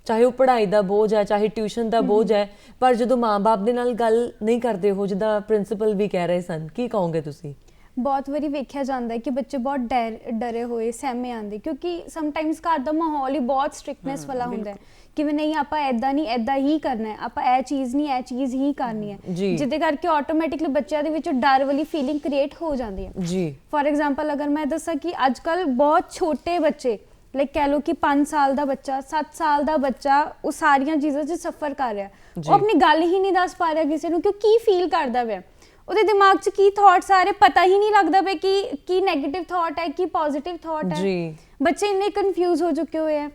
ਚਾਹੇ ਉਹ ਪੜ੍ਹਾਈ ਦਾ ਬੋਝ ਹੈ ਚਾਹੇ ਟਿਊਸ਼ਨ ਦਾ ਬੋਝ ਹੈ ਪਰ ਜਦੋਂ ਮਾਪੇ ਦੇ ਨਾਲ ਗੱਲ ਨਹੀਂ ਕਰਦੇ ਹੋ ਜਿੱਦਾਂ ਪ੍ਰਿੰਸੀਪਲ ਵੀ ਕਹਿ ਰਹੇ ਸਨ ਕੀ ਕਹੋਗੇ ਤੁਸੀਂ? ਬਹੁਤ ਵਾਰੀ ਵੇਖਿਆ ਜਾਂਦਾ ਹੈ ਕਿ ਬੱਚੇ ਬਹੁਤ ਡਰ ਡਰੇ ਹੋਏ ਸਹਿਮੇ ਆਉਂਦੇ ਕਿਉਂਕਿ ਸਮਟਾਈਮਸ ਘਰ ਦਾ ਮਾਹੌਲ ਹੀ ਬਹੁਤ ਸਟ੍ਰਿਕਟਨੈਸ ਵਾਲਾ ਹੁੰਦਾ ਹੈ ਕਿ ਵੀ ਨਹੀਂ ਆਪਾਂ ਐਦਾਂ ਨਹੀਂ ਐਦਾਂ ਹੀ ਕਰਨਾ ਹੈ ਆਪਾਂ ਇਹ ਚੀਜ਼ ਨਹੀਂ ਇਹ ਚੀਜ਼ ਹੀ ਕਰਨੀ ਹੈ। ਜੀ। ਜਿਹਦੇ ਕਰਕੇ ਆਟੋਮੈਟਿਕਲੀ ਬੱਚਿਆਂ ਦੇ ਵਿੱਚ ਡਰ ਵਾਲੀ ਫੀਲਿੰਗ ਕ੍ਰੀਏਟ ਹੋ ਜਾਂਦੀ ਹੈ। ਜੀ। ਫੋਰ ਐਗਜ਼ਾਮਪਲ ਅਗਰ ਮੈਂ ਦੱਸਾਂ ਕਿ ਅੱਜ ਕੱਲ ਬਹੁਤ ਛੋਟੇ ਬੱਚੇ ਲਾਈਕ ਕਹਿ ਲਓ ਕਿ 5 ਸਾਲ ਦਾ ਬੱਚਾ 7 ਸਾਲ ਦਾ ਬੱਚਾ ਉਹ ਸਾਰੀਆਂ ਚੀਜ਼ਾਂ 'ਚ ਸਫਰ ਕਰ ਰਿਹਾ। ਉਹ ਆਪਣੀ ਗੱਲ ਹੀ ਨਹੀਂ ਦੱਸ ਪਾ ਰਿਹਾ ਕਿਸੇ ਨੂੰ ਕਿ ਉਹ ਕੀ ਫੀਲ ਕਰਦਾ ਪਿਆ। ਉਹਦੇ ਦਿਮਾਗ 'ਚ ਕੀ ਥਾਟਸ ਆ ਰਹੇ ਪਤਾ ਹੀ ਨਹੀਂ ਲੱਗਦਾ ਪਿਆ ਕਿ ਕੀ 네ਗੇਟਿਵ ਥਾਟ ਹੈ ਕੀ ਪੋਜ਼ਿਟਿਵ ਥਾਟ ਹੈ। ਜੀ। ਬੱਚੇ ਇੰਨੇ ਕਨਫਿਊਜ਼ ਹੋ ਚੁੱਕੇ ਹੋਏ ਆ।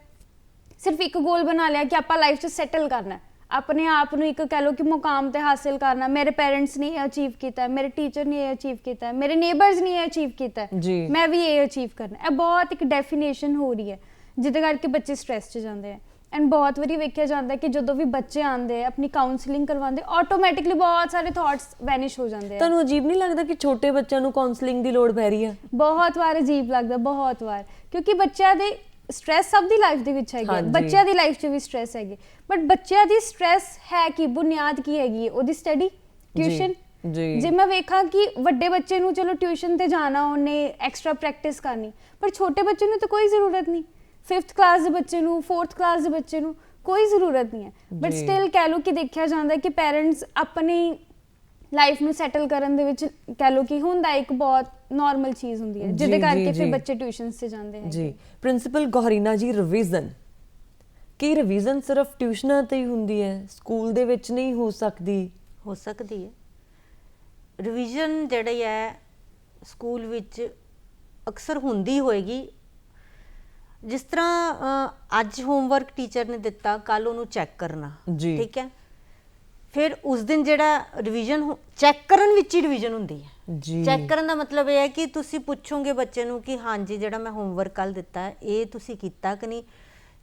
ਸਿਰਫ ਇੱਕ ਗੋਲ ਬਣਾ ਲਿਆ ਕਿ ਆਪਾਂ ਲਾਈਫ 'ਚ ਸੈਟਲ ਕਰਨਾ ਹੈ। ਆਪਣੇ ਆਪ ਨੂੰ ਇੱਕ ਕਹਿ ਲਓ ਕਿ ਮੁਕਾਮ ਤੇ ਹਾਸਿਲ ਕਰਨਾ ਮੇਰੇ ਪੇਰੈਂਟਸ ਨੇ ਇਹ ਅਚੀਵ ਕੀਤਾ ਮੇਰੇ ਟੀਚਰ ਨੇ ਇਹ ਅਚੀਵ ਕੀਤਾ ਮੇਰੇ ਨੇਬਰਸ ਨੇ ਇਹ ਅਚੀਵ ਕੀਤਾ ਜੀ। ਮੈਂ ਵੀ ਇਹ ਅਚੀਵ ਕਰਨਾ। ਇਹ ਬਹੁਤ ਇੱਕ ਡੈਫੀਨੇਸ਼ਨ ਹੋ ਰਹੀ ਹੈ ਜਿਹਦੇ ਕਰਕੇ ਬੱਚੇ ਸਟ੍ਰੈਸ 'ਚ ਜਾਂਦੇ ਆ ਐਂਡ ਬਹੁਤ ਵਾਰੀ ਵੇਖਿਆ ਜਾਂਦਾ ਕਿ ਜਦੋਂ ਵੀ ਬੱਚੇ ਆਉਂਦੇ ਆ ਆਪਣੀ ਕਾਉਂਸਲਿੰਗ ਕਰਵਾਉਂਦੇ ਆਟੋਮੈਟਿਕਲੀ ਬਹੁਤ ਸਾਰੇ ਥਾਟਸ ਵੈਨਿਸ਼ ਹੋ ਜਾਂਦੇ ਆ ਤੁਹਾਨੂੰ ਅਜੀਬ ਨਹੀਂ ਲੱਗਦਾ ਕਿ ਛੋਟੇ ਬੱਚਿਆਂ ਨੂੰ ਕਾਉਂਸਲਿੰਗ ਦੀ ਲੋੜ ਪੈ ਰਹੀ ਹੈ? ਬਹੁਤ ਵਾਰ ਅਜੀਬ ਲੱਗਦਾ ਬਹੁਤ ਵਾਰ। ਕਿਉਂਕਿ ਬੱਚਿਆਂ ਦੇ ਸਟ੍ਰੈਸ ਸਭ ਦੀ ਲਾਈਫ ਦੇ ਵਿੱਚ ਹੈਗੀ ਹੈ। ਹਾਂਜੀ। ਬੱਚਿਆਂ ਦੀ ਲਾਈਫ 'ਚ ਵੀ ਸਟ੍ਰੈਸ ਹੈਗੀ ਬਟ ਬੱਚਿਆਂ ਦੀ ਸਟ੍ਰੈਸ ਹੈ ਕੀ ਬੁਨਿਆਦ ਕੀ ਹੈਗੀ ਹੈ? ਉਹਦੀ ਸਟੱਡੀ ਟਿਊਸ਼ਨ ਜੀ। ਜੇ ਮੈਂ ਵੇਖਾਂ ਕਿ ਵੱਡੇ ਬੱਚੇ ਨੂੰ ਚਲੋ ਟਿਊਸ਼ਨ ਤੇ ਜਾਣਾ ਉਹਨੇ ਐਕਸਟਰਾ ਪ੍ਰੈਕਟਿਸ ਕਰਨੀ ਪਰ ਛੋਟੇ ਬੱਚੇ ਨੂੰ ਤਾਂ ਕੋਈ ਜ਼ਰੂਰਤ ਨਹੀਂ 5th ਕਲਾਸ ਦੇ ਬੱਚੇ ਨੂੰ 4th ਕਲਾਸ ਦੇ ਬੱਚੇ ਨੂੰ ਕੋਈ ਜ਼ਰੂਰਤ ਨਹੀਂ ਹੈ ਬਟ ਜੀ। ਸਟਿਲ ਕਹਿ ਲਓ ਕਿ ਦੇਖਿਆ ਜਾਂਦਾ ਹੈ ਕਿ ਪੈਰੈਂਟਸ ਆਪਣੀ ਲਾਈਫ ਨੂੰ ਸੈਟਲ ਕਰਨ ਦੇ ਵਿੱਚ ਕਹਿ ਲਓ ਕਿ ਹੁੰਦਾ ਇੱਕ ਬਹੁਤ ਨਾਰਮਲ ਚੀਜ਼ ਹੁੰਦੀ ਹੈ ਜਿਹਦੇ ਕਰਕੇ ਫਿਰ। ਬੱਚੇ ਟਿਊਸ਼ਨਸ ਤੇ ਜਾਂਦੇ ਹੈ ਜੀ। ਪ੍ਰਿੰਸੀਪਲ ਗੌਰੀਨਾ ਜੀ ਰਿਵੀਜ਼ਨ ਕੀ ਰਿਵੀਜ਼ਨ ਸਿਰਫ ਟਿਊਸ਼ਨਾਂ ਤੇ ਹੀ ਹੁੰਦੀ ਹੈ? ਸਕੂਲ ਦੇ ਵਿੱਚ ਨਹੀਂ ਹੋ ਸਕਦੀ। ਹੋ ਸਕਦੀ ਹੈ। ਰਿਵੀਜ਼ਨ ਜਿਹੜੀ ਹੈ ਸਕੂਲ ਵਿੱਚ ਅਕਸਰ ਹੁੰਦੀ ਹੋਏਗੀ। ਜਿਸ ਤਰ੍ਹਾਂ ਅੱਜ ਹੋਮਵਰਕ ਟੀਚਰ ਨੇ ਦਿੱਤਾ ਕੱਲ ਉਹਨੂੰ ਚੈੱਕ ਕਰਨਾ। ਠੀਕ ਹੈ? ਫਿਰ ਉਸ ਦਿਨ ਜਿਹੜਾ ਰਿਵੀਜ਼ਨ ਚੈੱਕ ਕਰਨ ਵਿੱਚ ਹੀ ਰਿਵੀਜ਼ਨ ਹੁੰਦੀ ਹੈ। ਜੀ। ਚੈੱਕ ਕਰਨ ਦਾ ਮਤਲਬ ਇਹ ਹੈ ਕਿ ਤੁਸੀਂ ਪੁੱਛੋਗੇ ਬੱਚੇ ਨੂੰ ਕਿ ਹਾਂਜੀ ਜਿਹੜਾ ਮੈਂ ਹੋਮਵਰਕ ਕੱਲ ਦਿੱਤਾ ਹੈ ਇਹ ਤੁਸੀਂ ਕੀਤਾ ਕਿ ਨਹੀਂ?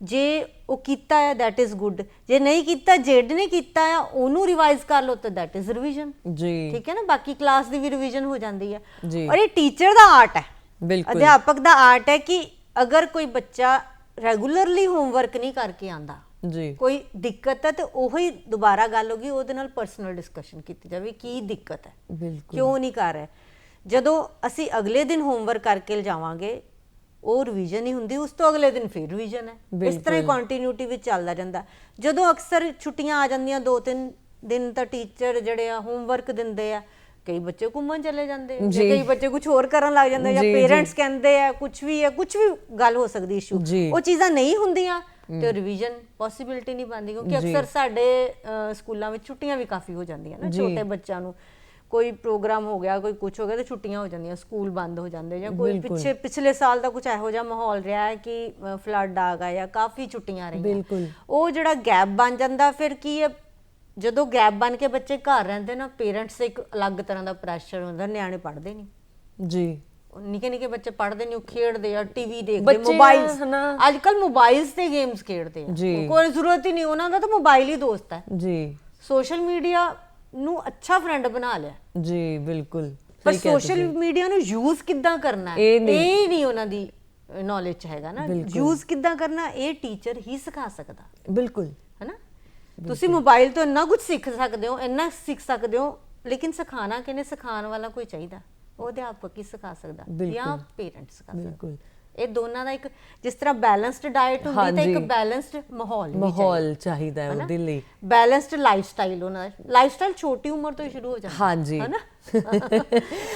ਜੇ ਉਹ ਕੀਤਾ ਹੈ that is good. ਜੇ ਨਹੀਂ ਕੀਤਾ ਜੇਡ ਨੇ ਕੀਤਾ ਹੈ ਉਹਨੂੰ ਰਿਵਾਈਜ਼ ਕਰ ਲਓ ਤਾਂ that is ਰਿਵੀਜ਼ਨ ਜੀ। ਠੀਕ ਹੈ ਨਾ? ਬਾਕੀ ਕਲਾਸ ਦੀ ਵੀ ਰਿਵੀਜ਼ਨ ਹੋ ਜਾਂਦੀ ਹੈ। ਔਰ ਇਹ ਟੀਚਰ ਦਾ ਆਰਟ ਹੈ। ਬਿਲਕੁਲ। ਅਧਿਆਪਕ ਦਾ ਆਰਟ ਹੈ ਕਿ ਅਗਰ ਕੋਈ ਬੱਚਾ ਰੈਗੂਲਰਲੀ ਹੋਮਵਰਕ ਨਹੀਂ ਕਰਕੇ ਆਂਦਾ ਜੀ। ਕੋਈ ਦਿੱਕਤ ਹੈ ਤੇ ਉਹੀ ਦੁਬਾਰਾ ਗੱਲ ਹੋਗੀ ਉਹਦੇ ਨਾਲ ਪਰਸਨਲ ਡਿਸਕਸ਼ਨ ਕੀਤੀ ਜਾਵੇ ਕੀ ਦਿੱਕਤ ਹੈ। ਬਿਲਕੁਲ। ਕਿਉਂ ਨਹੀਂ ਕਰ ਰਿਹਾ? ਜਦੋਂ ਅਸੀਂ ਅਗਲੇ ਦਿਨ ਹੋਮਵਰਕ ਕਰਕੇ ਲਿਜਾਵਾਂਗੇ ਉਹ ਰਿਵੀਜ਼ਨ ਹੀ ਹੁੰਦੀ ਉਸ ਤੋਂ ਅਗਲੇ ਦਿਨ ਫਿਰ ਰਿਵੀਜ਼ਨ ਹੈ। ਇਸ ਤਰ੍ਹਾਂ ਹੀ ਕੰਟੀਨਿਊਟੀ ਵਿੱਚ ਚੱਲਦਾ ਰਹਿੰਦਾ ਜਦੋਂ ਅਕਸਰ ਛੁੱਟੀਆਂ ਆ ਜਾਂਦੀਆਂ ਦੋ ਤਿੰਨ ਦਿਨ ਤਾਂ ਟੀਚਰ ਜਿਹੜੇ ਆ ਹੋਮਵਰਕ ਦਿੰਦੇ ਆ ਕਈ ਬੱਚੇ ਘੁੰਮਣ ਚਲੇ ਜਾਂਦੇ ਆ। ਕਈ ਬੱਚੇ ਕੁਝ ਹੋਰ ਕਰਨ ਲੱਗ ਜਾਂਦੇ ਆ, ਜਾਂ। ਪੇਰੈਂਟਸ ਕਹਿੰਦੇ ਆ ਕੁਝ ਵੀ ਹੈ ਕੁਝ ਵੀ ਗੱਲ ਹੋ ਸਕਦੀ ਇਸ਼ੂ। ਉਹ ਚੀਜ਼ਾਂ ਨਹੀਂ ਹੁੰਦੀਆਂ। ਤੇ ਰਿਵੀਜ਼ਨ ਪੋਸਿਬਿਲਿਟੀ ਨਹੀਂ ਬਣਦੀ ਕਿਉਂਕਿ। ਅਕਸਰ ਸਾਡੇ ਸਕੂਲਾਂ ਵਿੱਚ ਛੁੱਟੀਆਂ ਵੀ ਕਾਫੀ ਹੋ ਜਾਂਦੀਆਂ ਨਾ। ਛੋਟੇ ਬੱਚਿਆਂ ਨੂੰ ਕੋਈ ਪ੍ਰੋਗਰਾਮ ਹੋ ਗਿਆ ਕੋਈ ਕੁਝ ਹੋ ਗਿਆ ਤੇ ਛੁੱਟੀਆਂ ਹੋ ਜਾਂਦੀਆਂ ਸਕੂਲ ਬੰਦ ਹੋ ਜਾਂਦੇ ਜਾਂ ਕੋਈ। ਪਿੱਛੇ ਪਿਛਲੇ ਸਾਲ ਦਾ ਕੁਝ ਇਹੋ ਜਿਹਾ ਮਾਹੌਲ ਰਿਹਾ ਹੈ ਕਿ ਫਲੱਡ ਆ ਗਿਆ ਜਾਂ ਕਾਫੀ ਛੁੱਟੀਆਂ ਰਹੀਆਂ। ਉਹ ਜਿਹੜਾ ਗੈਪ ਬਣ ਜਾਂਦਾ ਫਿਰ ਕੀ ਹੈ ਜਦੋਂ ਗੈਪ ਬਣ ਕੇ ਬੱਚੇ ਘਰ ਰਹਿੰਦੇ ਨਾ ਪੇਰੈਂਟਸ ਇੱਕ ਅਲੱਗ ਤਰ੍ਹਾਂ ਦਾ ਪ੍ਰੈਸ਼ਰ ਹੁੰਦਾ ਨਿਆਣੇ ਪੜ੍ਹਦੇ ਨਹੀਂ ਜੀ ਨਿੱਕੇ ਨਿੱਕੇ ਬੱਚੇ ਪੜ੍ਹਦੇ ਨਹੀਂ ਉਹ ਖੇਡਦੇ ਆ ਟੀਵੀ ਦੇਖਦੇ ਬੱਚੇ ਮੋਬਾਈਲਸ ਹਨਾ। ਅੱਜ ਕੱਲ ਮੋਬਾਈਲਸ ਤੇ ਗੇਮਸ ਖੇਡਦੇ ਆ। ਜੀ। ਕੋਈ ਜ਼ਰੂਰਤ ਹੀ ਨਹੀਂ ਉਹਨਾਂ ਦਾ ਤਾਂ ਮੋਬਾਈਲ ਹੀ ਦੋਸਤ ਹੈ। ਜੀ। ਸੋਸ਼ਲ ਮੀਡੀਆ ਨੂੰ ਅੱਛਾ ਫਰੈਂਡ ਬਣਾ ਲਿਆ। ਜੀ ਬਿਲਕੁਲ। ਪਰ ਸਹੀ ਕਿਹਾ ਸੋਸ਼ਲ। ਮੀਡੀਆ ਨੂੰ ਯੂਜ਼ ਕਿੱਦਾਂ ਕਰਨਾ ਹੈ ਇਹ ਨਹੀਂ। ਇਹ ਨਹੀਂ ਉਹਨਾਂ ਦੀ ਨੌਲੇਜ ਚ ਹੈਗਾ ਨਾ। ਯੂਜ਼ ਕਿੱਦਾਂ ਕਰਨਾ ਇਹ ਟੀਚਰ ਹੀ ਸਿਖਾ ਸਕਦਾ। ਬਿਲਕੁਲ। ਹੈਨਾ? ਤੁਸੀਂ ਮੋਬਾਈਲ ਤੋਂ ਇੰਨਾ ਕੁਝ ਸਿੱਖ ਸਕਦੇ ਹੋ ਇੰਨਾ ਸਿੱਖ ਸਕਦੇ ਹੋ ਲੇਕਿਨ ਸਿਖਾਣਾ ਕਿਨੇ ਸਿਖਾਉਣ ਵਾਲਾ ਕੋਈ ਚਾਹੀਦਾ। ਉਹ ਅਧਿਆਪਕ ਹੀ ਸਿਖਾ ਸਕਦਾ ਬਿਲਕੁਲ। ਜਾਂ ਪੇਰੈਂਟਸ ਸਿਖਾ ਸਕਦਾ। ਬਿਲਕੁਲ। ਇਹ ਦੋਨਾਂ ਦਾ ਇੱਕ ਜਿਸ ਤਰ੍ਹਾਂ ਬੈਲੈਂਸਡ ਡਾਈਟ ਹੁੰਦੀ ਤਾਂ ਹਾਂਜੀ। ਇੱਕ ਬੈਲੈਂਸਡ ਮਾਹੌਲ ਵੀ ਮਾਹੌਲ ਚਾਹੀਦਾ। ਹੈ ਉਹਦੇ ਲਈ। ਬੈਲੈਂਸਡ ਲਾਈਫਸਟਾਈਲ ਉਹਨਾਂ ਦਾ। ਲਾਈਫਸਟਾਈਲ ਛੋਟੀ ਉਮਰ ਤੋਂ ਹੀ ਸ਼ੁਰੂ ਹੋ ਜਾਂਦਾ ਹਾਂਜੀ। ਹੈਨਾ?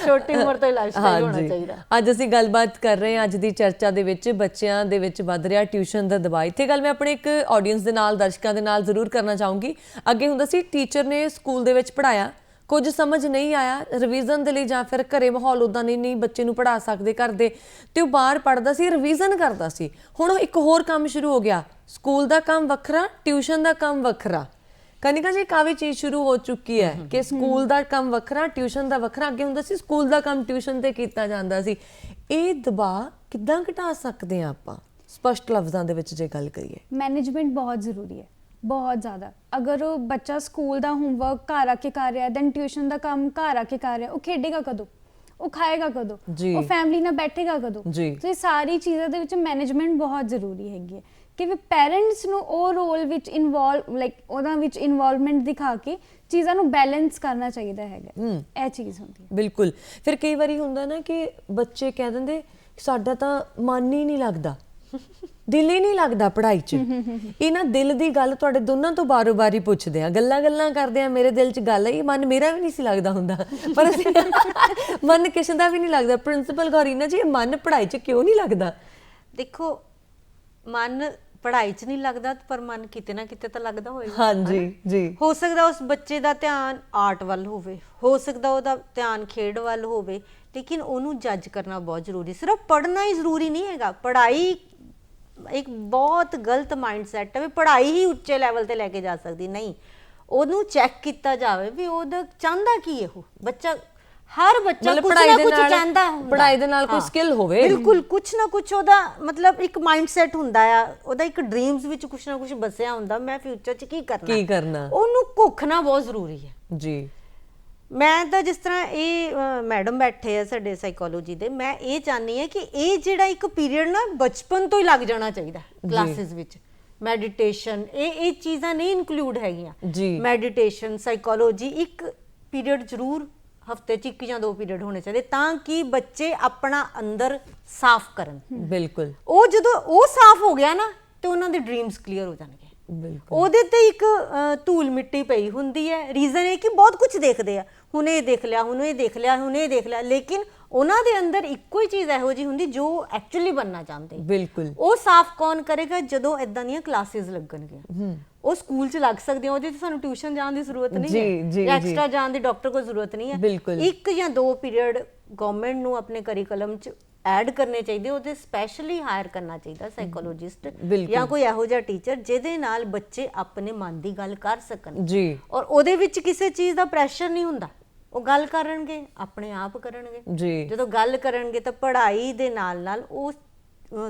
ਛੋਟੀ ਉਮਰ ਤੋਂ ਹੀ ਲਾਈਫਸਟਾਈਲ ਹੋਣਾ ਚਾਹੀਦਾ। ਅੱਜ ਅਸੀਂ ਗੱਲਬਾਤ ਕਰ ਰਹੇ ਹਾਂ ਅੱਜ ਦੀ ਚਰਚਾ ਦੇ ਵਿੱਚ ਬੱਚਿਆਂ ਦੇ ਵਿੱਚ ਵੱਧ ਰਿਹਾ ਟਿਊਸ਼ਨ ਦਾ ਦਬਾਅ। ਇੱਥੇ ਗੱਲ ਮੈਂ ਆਪਣੇ ਇੱਕ ਆਡੀਅנס ਦੇ ਨਾਲ ਦਰਸ਼ਕਾਂ ਦੇ ਨਾਲ ਜ਼ਰੂਰ ਕਰਨਾ ਚਾਹੂੰਗੀ। ਅੱਗੇ ਹੁੰਦਾ ਸੀ ਟੀਚਰ ਨੇ ਸਕੂਲ ਦੇ ਵਿੱਚ ਪੜਾਇਆ ਕੁਝ ਸਮਝ ਨਹੀਂ ਆਇਆ ਰਿਵੀਜ਼ਨ ਦੇ ਲਈ ਜਾਂ ਫਿਰ ਘਰੇ ਮਾਹੌਲ ਉਦਾਂ ਨਹੀਂ ਨਹੀਂ ਬੱਚੇ ਨੂੰ ਪੜਾ ਸਕਦੇ ਕਰਦੇ ਤੇ ਉਹ ਬਾਹਰ ਪੜਦਾ ਸੀ ਰਿਵੀਜ਼ਨ ਕਰਦਾ ਸੀ। ਹੁਣ ਉਹ ਇੱਕ ਹੋਰ ਕੰਮ ਸ਼ੁਰੂ ਹੋ ਗਿਆ। ਸਕੂਲ ਦਾ ਕੰਮ ਵੱਖਰਾ ਟਿਊਸ਼ਨ ਦਾ ਕੰਮ ਵੱਖਰਾ। ਕਨਿਕਾ ਜੀ ਕਾਵੀ ਚੀਜ਼ ਸ਼ੁਰੂ ਹੋ ਚੁੱਕੀ ਹੈ ਕਿ ਸਕੂਲ ਦਾ ਕੰਮ ਵੱਖਰਾ ਟਿਊਸ਼ਨ ਦਾ ਵੱਖਰਾ। ਅੱਗੇ ਹੁੰਦਾ ਸੀ ਸਕੂਲ ਦਾ ਕੰਮ ਟਿਊਸ਼ਨ ਤੇ ਕੀਤਾ ਜਾਂਦਾ ਸੀ। ਇਹ ਦਬਾਅ ਕਿੱਦਾਂ ਘਟਾ ਸਕਦੇ ਆ ਆਪਾਂ? ਸਪਸ਼ਟ ਲਫ਼ਜ਼ਾਂ ਦੇ ਵਿੱਚ ਜੇ ਗੱਲ ਕਰੀਏ। ਮੈਨੇਜਮੈਂਟ ਬਹੁਤ ਜ਼ਰੂਰੀ ਹੈ। ਬਹੁਤ ਜ਼ਿਆਦਾ। ਅਗਰ ਉਹ ਬੱਚਾ ਸਕੂਲ ਦਾ ਹੋਮਵਰਕ ਘਰ ਆ ਕੇ ਕਰ ਰਿਹਾ ਦੈਨ ਟਿਊਸ਼ਨ ਦਾ ਕੰਮ ਘਰ ਆ ਕੇ ਕਰ ਰਿਹਾ ਉਹ ਖੇਡੇਗਾ ਕਦੋਂ? ਉਹ ਖਾਏਗਾ ਕਦੋਂ? ਜੀ। ਉਹ ਫੈਮਿਲੀ ਨਾਲ ਬੈਠੇਗਾ ਕਦੋਂ? ਜੀ। ਸੋ ਇਹ ਸਾਰੀ ਚੀਜ਼ਾਂ ਦੇ ਵਿੱਚ ਮੈਨੇਜਮੈਂਟ ਬਹੁਤ ਜ਼ਰੂਰੀ ਹੈਗੀ ਹੈ। ਕਿ ਵੀ ਪੈਰੈਂਟਸ ਨੂੰ ਉਹ ਰੋਲ ਵਿੱਚ ਇਨਵੋਲਵ ਲਾਈਕ ਉਹਦਾ ਵਿੱਚ ਇਨਵੋਲਵਮੈਂਟ ਦਿਖਾ ਕੇ ਚੀਜ਼ਾਂ ਨੂੰ ਬੈਲੈਂਸ ਕਰਨਾ ਚਾਹੀਦਾ ਹੈਗਾ। ਇਹ ਚੀਜ਼ ਹੁੰਦੀ ਹੈ। ਬਿਲਕੁਲ। ਫਿਰ ਕਈ ਵਾਰੀ ਹੁੰਦਾ ਨਾ ਕਿ ਬੱਚੇ ਕਹਿ ਦਿੰਦੇ ਸਾਡਾ ਤਾਂ ਮਨ ਹੀ ਨਹੀਂ ਲੱਗਦਾ। ਦਿਲ ਹੀ ਨਹੀਂ ਲੱਗਦਾ ਪੜ੍ਹਾਈ 'ਚ। ਇਹ ਨਾ ਦਿਲ ਦੀ ਗੱਲ ਤੁਹਾਡੇ ਦੋਨਾਂ ਤੋਂ ਬਾਰੋ-ਬਾਰੀ ਪੁੱਛਦੇ ਆ। ਗੱਲਾਂ ਗੱਲਾਂ ਕਰਦੇ ਆ ਮੇਰੇ ਦਿਲ 'ਚ ਗੱਲ ਆਈ ਮਨ ਮੇਰਾ ਵੀ ਨਹੀਂ ਸੀ ਲੱਗਦਾ ਹੁੰਦਾ। ਪਰ ਅਸੀਂ ਮਨ ਕਿਸੇ ਦਾ ਵੀ ਨਹੀਂ ਲੱਗਦਾ। ਪ੍ਰਿੰਸੀਪਲ ਗੌਰੀਨਾ ਜੀ ਇਹ ਮਨ ਪੜ੍ਹਾਈ 'ਚ ਕਿਉਂ ਨਹੀਂ ਲੱਗਦਾ? ਦੇਖੋ ਮਨ ਪੜ੍ਹਾਈ 'ਚ ਨਹੀਂ ਲੱਗਦਾ ਪਰ ਮਨ ਕਿਤੇ ਨਾ ਕਿਤੇ ਤਾਂ ਲੱਗਦਾ ਹੋਏਗਾ ਹਾਂਜੀ ਜੀ ਹੋ ਸਕਦਾ ਉਸ ਬੱਚੇ ਦਾ ਧਿਆਨ ਆਰਟ ਵੱਲ ਹੋਵੇ। ਹੋ ਸਕਦਾ ਉਹਦਾ ਧਿਆਨ ਖੇਡ ਵੱਲ ਹੋਵੇ। ਲੇਕਿਨ ਉਹਨੂੰ ਜੱਜ ਕਰਨਾ ਬਹੁਤ ਜ਼ਰੂਰੀ ਸਿਰਫ ਪੜ੍ਹਨਾ ਹੀ ਜ਼ਰੂਰੀ ਨਹੀਂ ਹੈਗਾ। ਪੜ੍ਹਾਈ ਇੱਕ ਬਹੁਤ ਗਲਤ ਮਾਈਂਡਸੈਟ ਹੈ ਵੀ ਪੜ੍ਹਾਈ ਹੀ ਉੱਚੇ ਲੈਵਲ ਤੇ ਲੈ ਕੇ ਜਾ ਸਕਦੀ ਨਹੀਂ। ਉਹਨੂੰ ਚੈੱਕ ਕੀਤਾ ਜਾਵੇ ਵੀ ਉਹਦਾ ਚਾਹੁੰਦਾ ਕੀ ਹੈ ਉਹ? ਬੱਚਾ ਹਰ ਬੱਚਾ ਕੁਝ ਨਾ ਕੁਝ ਚਾਹੁੰਦਾ ਹੁੰਦਾ। ਪੜ੍ਹਾਈ ਦੇ ਨਾਲ ਕੋਈ skill ਹੋਵੇ। ਬਿਲਕੁਲ ਕੁਝ ਨਾ ਕੁਝ ਉਹਦਾ ਮਤਲਬ ਇੱਕ ਮਾਈਂਡਸੈਟ ਹੁੰਦਾ ਆ। ਉਹਦਾ ਇੱਕ ਡ੍ਰੀਮਸ ਵਿੱਚ ਕੁਝ ਨਾ ਕੁਝ ਬਸਿਆ ਹੁੰਦਾ ਮੈਂ ਫਿਊਚਰ 'ਚ ਕੀ ਕਰਨਾ? ਕੀ ਕਰਨਾ? ਉਹਨੂੰ ਘੋਖਣਾ ਬਹੁਤ ਜ਼ਰੂਰੀ ਹੈ। ਜੀ। ਮੈਂ ਤਾਂ ਜਿਸ ਤਰ੍ਹਾਂ ਇਹ ਮੈਡਮ ਬੈਠੇ ਆ ਸਾਡੇ ਸਾਈਕੋਲੋਜੀ ਦੇ ਮੈਂ ਇਹ ਚਾਹਨੀ ਹੈ ਕਿ ਇਹ ਜਿਹੜਾ ਇੱਕ ਪੀਰੀਅਡ ਨਾ ਬਚਪਨ ਤੋਂ ਹੀ ਲੱਗ ਜਾਣਾ ਚਾਹੀਦਾ ਕਲਾਸਿਸ ਵਿੱਚ। ਮੈਡੀਟੇਸ਼ਨ ਇਹ ਇਹ ਚੀਜ਼ਾਂ ਨਹੀਂ ਇਨਕਲੂਡ ਹੈਗੀਆਂ। ਮੈਡੀਟੇਸ਼ਨ ਸਾਈਕੋਲੋਜੀ ਇੱਕ ਪੀਰੀਅਡ ਜ਼ਰੂਰ ਹਫ਼ਤੇ 'ਚ ਇੱਕ ਜਾਂ ਦੋ ਪੀਰੀਅਡ ਹੋਣੇ ਚਾਹੀਦੇ ਤਾਂ ਕਿ ਬੱਚੇ ਆਪਣਾ ਅੰਦਰ ਸਾਫ਼ ਕਰਨ। ਬਿਲਕੁਲ। ਉਹ ਜਦੋਂ ਉਹ ਸਾਫ਼ ਹੋ ਗਿਆ ਨਾ ਤੇ ਉਹਨਾਂ ਦੇ ਡ੍ਰੀਮਸ ਕਲੀਅਰ ਹੋ ਜਾਣਗੇ। ਉਹਦੇ ਤੇ ਇੱਕ ਅ, ਧੂਲ ਮਿੱਟੀ ਪਈ ਹੁੰਦੀ ਹੈ। ਰੀਜ਼ਨ ਇਹ ਕਿ ਬਹੁਤ ਕੁਝ ਦੇਖਦੇ ਆ। ਹੁਣ ਇਹ ਦੇਖ ਲਿਆ ਹੁਣ ਇਹ ਦੇਖ ਲਿਆ ਹੁਣ ਇਹ ਦੇਖ ਲਿਆ। ਲੇਕਿਨ ਉਹਨਾਂ ਦੇ ਅੰਦਰ ਇੱਕੋ ਹੀ ਚੀਜ਼ ਇਹੋ ਜੀ ਹੁੰਦੀ ਜੋ ਐਕਚੁਅਲੀ ਬੰਨਣਾ ਚਾਹੁੰਦੇ ਬਿਲਕੁਲ। ਉਹ ਸਾਫ਼ ਕੌਣ ਕਰੇਗਾ ਜਦੋਂ ਇਦਾਂ ਦੀਆਂ ਕਲਾਸਿਸ ਲੱਗਣਗੀਆਂ? ਉਹ ਸਕੂਲ 'ਚ ਲੱਗ ਸਕਦੀਆਂ ਉਹਦੇ 'ਚ ਸਾਨੂੰ ਟਿਊਸ਼ਨ ਜਾਣ ਦੀ ਜ਼ਰੂਰਤ ਨਹੀਂ ਜੀ, ਹੈ। ਜੀ, ਜਾਂ। ਜੀ। ਐਕਸਟਰਾ ਜਾਣ ਦੀ ਡਾਕਟਰ ਕੋਲ ਜ਼ਰੂਰਤ ਨਹੀਂ ਹੈ। ਬਿਲਕੁਲ। ਇੱਕ ਜਾਂ ਦੋ ਪੀਰੀਅਡ ਗਵਰਨਮੈਂਟ ਨੂੰ ਆਪਣੇ ਕਰਿਕੂਲਮ 'ਚ ਐਡ ਕਰਨੇ ਚਾਹੀਦੇ ਉਹਦੇ ਸਪੈਸ਼ਲੀ ਹਾਇਰ ਕਰਨਾ ਚਾਹੀਦਾ ਸਾਈਕੋਲੋਜਿਸਟ। ਜਾਂ ਕੋਈ ਇਹੋ ਜਿਹਾ ਟੀਚਰ ਜਿਹਦੇ ਨਾਲ ਬੱਚੇ ਆਪਣੇ ਮਨ ਦੀ ਗੱਲ ਕਰ ਸਕਣ। ਜੀ। ਔਰ ਉਹਦੇ ਵਿੱਚ ਕਿਸੇ ਚੀਜ਼ ਦਾ ਪ੍ਰੈਸ਼ਰ ਨਹੀਂ ਹੁੰਦਾ। ਉਹ ਗੱਲ ਕਰਨਗੇ ਆਪਣੇ ਆਪ ਕਰਨਗੇ। ਜੀ। ਜਦੋਂ ਗੱਲ ਕਰਨਗੇ ਤਾਂ ਪੜ੍ਹਾਈ ਦੇ ਨਾਲ ਨਾਲ ਉਹ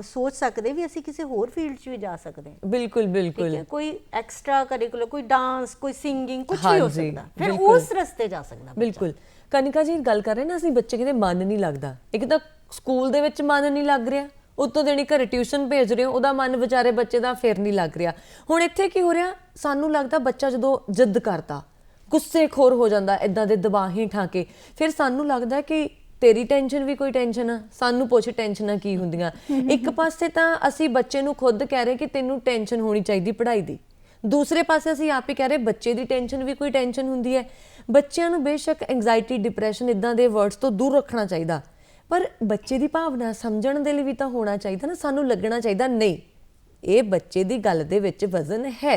ਸੋਚ ਸਕਦੇ ਵੀ ਅਸੀਂ ਕਿਸੇ ਹੋਰ ਫੀਲਡ 'ਚ ਵੀ ਜਾ ਸਕਦੇ ਹਾਂ। ਬਿਲਕੁਲ ਠੀਕ ਬਿਲਕੁਲ। ਕੋਈ ਐਕਸਟਰਾ ਕਰਿਕੂਲਰ ਕੋਈ ਡਾਂਸ ਕੋਈ ਸਿੰਗਿੰਗ ਕੁਝ ਵੀ ਹੋ ਸਕਦਾ। ਫਿਰ। ਉਸ ਰਸਤੇ ਜਾ ਸਕਦਾ। ਬਿਲਕੁਲ। ਕਨਿਕਾ ਜੀ ਗੱਲ ਕਰ ਰਹੇ ਨਾ ਅਸੀਂ ਬੱਚੇ ਕਹਿੰਦੇ ਮਨ ਨਹੀਂ ਲੱਗਦਾ। ਇੱਕ ਤਾਂ ਸਕੂਲ ਦੇ ਵਿੱਚ ਮਨ ਨਹੀਂ ਲੱਗ ਰਿਹਾ। ਉਤੋਂ ਦੇਣੀ ਘਰੇ ਟਿਊਸ਼ਨ ਭੇਜ ਰਹੇ ਹੋ ਉਹਦਾ ਮਨ ਵਿਚਾਰੇ ਬੱਚੇ ਦਾ ਫਿਰ ਨਹੀਂ ਲੱਗ ਰਿਹਾ। ਹੁਣ ਇੱਥੇ ਕੀ ਹੋ ਰਿਹਾ? ਸਾਨੂੰ ਲੱਗਦਾ ਬੱਚਾ ਜਦੋਂ ਜਿੱਦ ਕਰਦਾ ਗੁੱਸੇਖੋਰ ਹੋ ਜਾਂਦਾ ਇਦਾਂ ਦੇ ਦਬਾਹੀ ਠਾ ਕੇ ਫਿਰ ਸਾਨੂੰ ਲੱਗਦਾ ਕਿ ਤੇਰੀ ਟੈਨਸ਼ਨ ਵੀ ਕੋਈ ਟੈਨਸ਼ਨ ਆ ਸਾਨੂੰ ਪੁੱਛ ਟੈਨਸ਼ਨਾਂ ਕੀ ਹੁੰਦੀਆਂ। ਇੱਕ ਪਾਸੇ ਤਾਂ ਅਸੀਂ ਬੱਚੇ ਨੂੰ ਖੁਦ ਕਹਿ ਰਹੇ ਕਿ ਤੈਨੂੰ ਟੈਨਸ਼ਨ ਹੋਣੀ ਚਾਹੀਦੀ ਪੜ੍ਹਾਈ ਦੀ। ਦੂਸਰੇ ਪਾਸੇ ਅਸੀਂ ਆਪ ਹੀ ਕਹਿ ਰਹੇ ਬੱਚੇ ਦੀ ਟੈਨਸ਼ਨ ਵੀ ਕੋਈ ਟੈਨਸ਼ਨ ਹੁੰਦੀ ਹੈ। ਬੱਚਿਆਂ ਨੂੰ ਬੇਸ਼ੱਕ ਐਂਜ਼ਾਈਟੀ ਡਿਪਰੈਸ਼ਨ ਇਦਾਂ ਦੇ ਵਰਡਸ ਤੋਂ ਦੂਰ ਰੱਖਣਾ ਚਾਹੀਦਾ। ਪਰ ਬੱਚੇ ਦੀ ਭਾਵਨਾ ਸਮਝਣ ਦੇ ਲਈ ਵੀ ਤਾਂ ਹੋਣਾ ਚਾਹੀਦਾ ਨਾ ਸਾਨੂੰ ਲੱਗਣਾ ਚਾਹੀਦਾ ਨਹੀਂ ਇਹ ਬੱਚੇ ਦੀ ਗੱਲ ਦੇ ਵਿੱਚ ਵਜ਼ਨ ਹੈ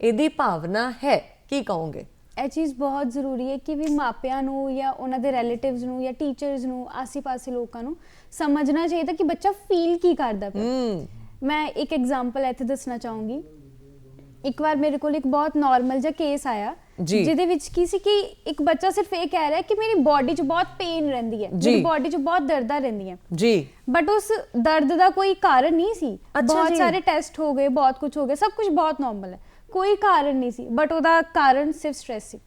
ਇਹਦੀ ਭਾਵਨਾ ਹੈ ਕੀ ਕਹੋਗੇ? ਇਹ ਚੀਜ਼ ਬਹੁਤ ਜ਼ਰੂਰੀ ਹੈ ਕਿ ਵੀ ਮਾਪਿਆਂ ਨੂੰ ਜਾਂ ਉਹਨਾਂ ਦੇ ਰਿਲੇਟਿਵਸ ਨੂੰ ਜਾਂ ਟੀਚਰਸ ਨੂੰ ਆਸ-ਪਾਸੇ ਲੋਕਾਂ ਨੂੰ ਸਮਝਣਾ ਚਾਹੀਦਾ ਕਿ ਬੱਚਾ ਫੀਲ ਕੀ ਕਰਦਾ ਪਿਆ। ਹੂੰ। ਮੈਂ ਇੱਕ ਐਗਜ਼ਾਮਪਲ ਇੱਥੇ ਦੱਸਣਾ ਚਾਹੂੰਗੀ। ਇੱਕ ਵਾਰ ਮੇਰੇ ਕੋਲ ਇੱਕ ਬਹੁਤ ਨਾਰਮਲ ਜਿਹਾ ਕੇਸ ਆਇਆ। ਜਿਹਦੇ ਵਿੱਚ ਕੀ ਸੀ ਕਿ ਇੱਕ ਬੱਚਾ ਸਿਰਫ ਇਹ ਕਹਿ ਰਿਹਾ ਕਿ ਮੇਰੀ ਬਾਡੀ 'ਚ ਬਹੁਤ ਪੇਨ ਰਹਿੰਦੀ ਹੈ। ਮੇਰੀ ਬਾਡੀ 'ਚ ਬਹੁਤ ਦਰਦਾਂ ਰਹਿੰਦੀਆਂ। ਜੀ। ਬਟ ਉਸ ਦਰਦ ਦਾ ਕੋਈ ਕਾਰਨ ਨਹੀਂ ਸੀ। ਬਹੁਤ। ਸਾਰੇ ਟੈਸਟ ਹੋ ਗਏ ਬਹੁਤ ਕੁਝ ਹੋ ਗਿਆ ਸਭ ਕੁਝ ਬਹੁਤ ਨਾਰਮਲ ਹੈ। ਕੋਈ ਕਾਰਨ ਨਹੀਂ ਸੀ ਬਟ ਉਹਦਾ ਕਾਰਨ ਸਿਰਫ ਸਟ੍ਰੈਸ ਸੀ।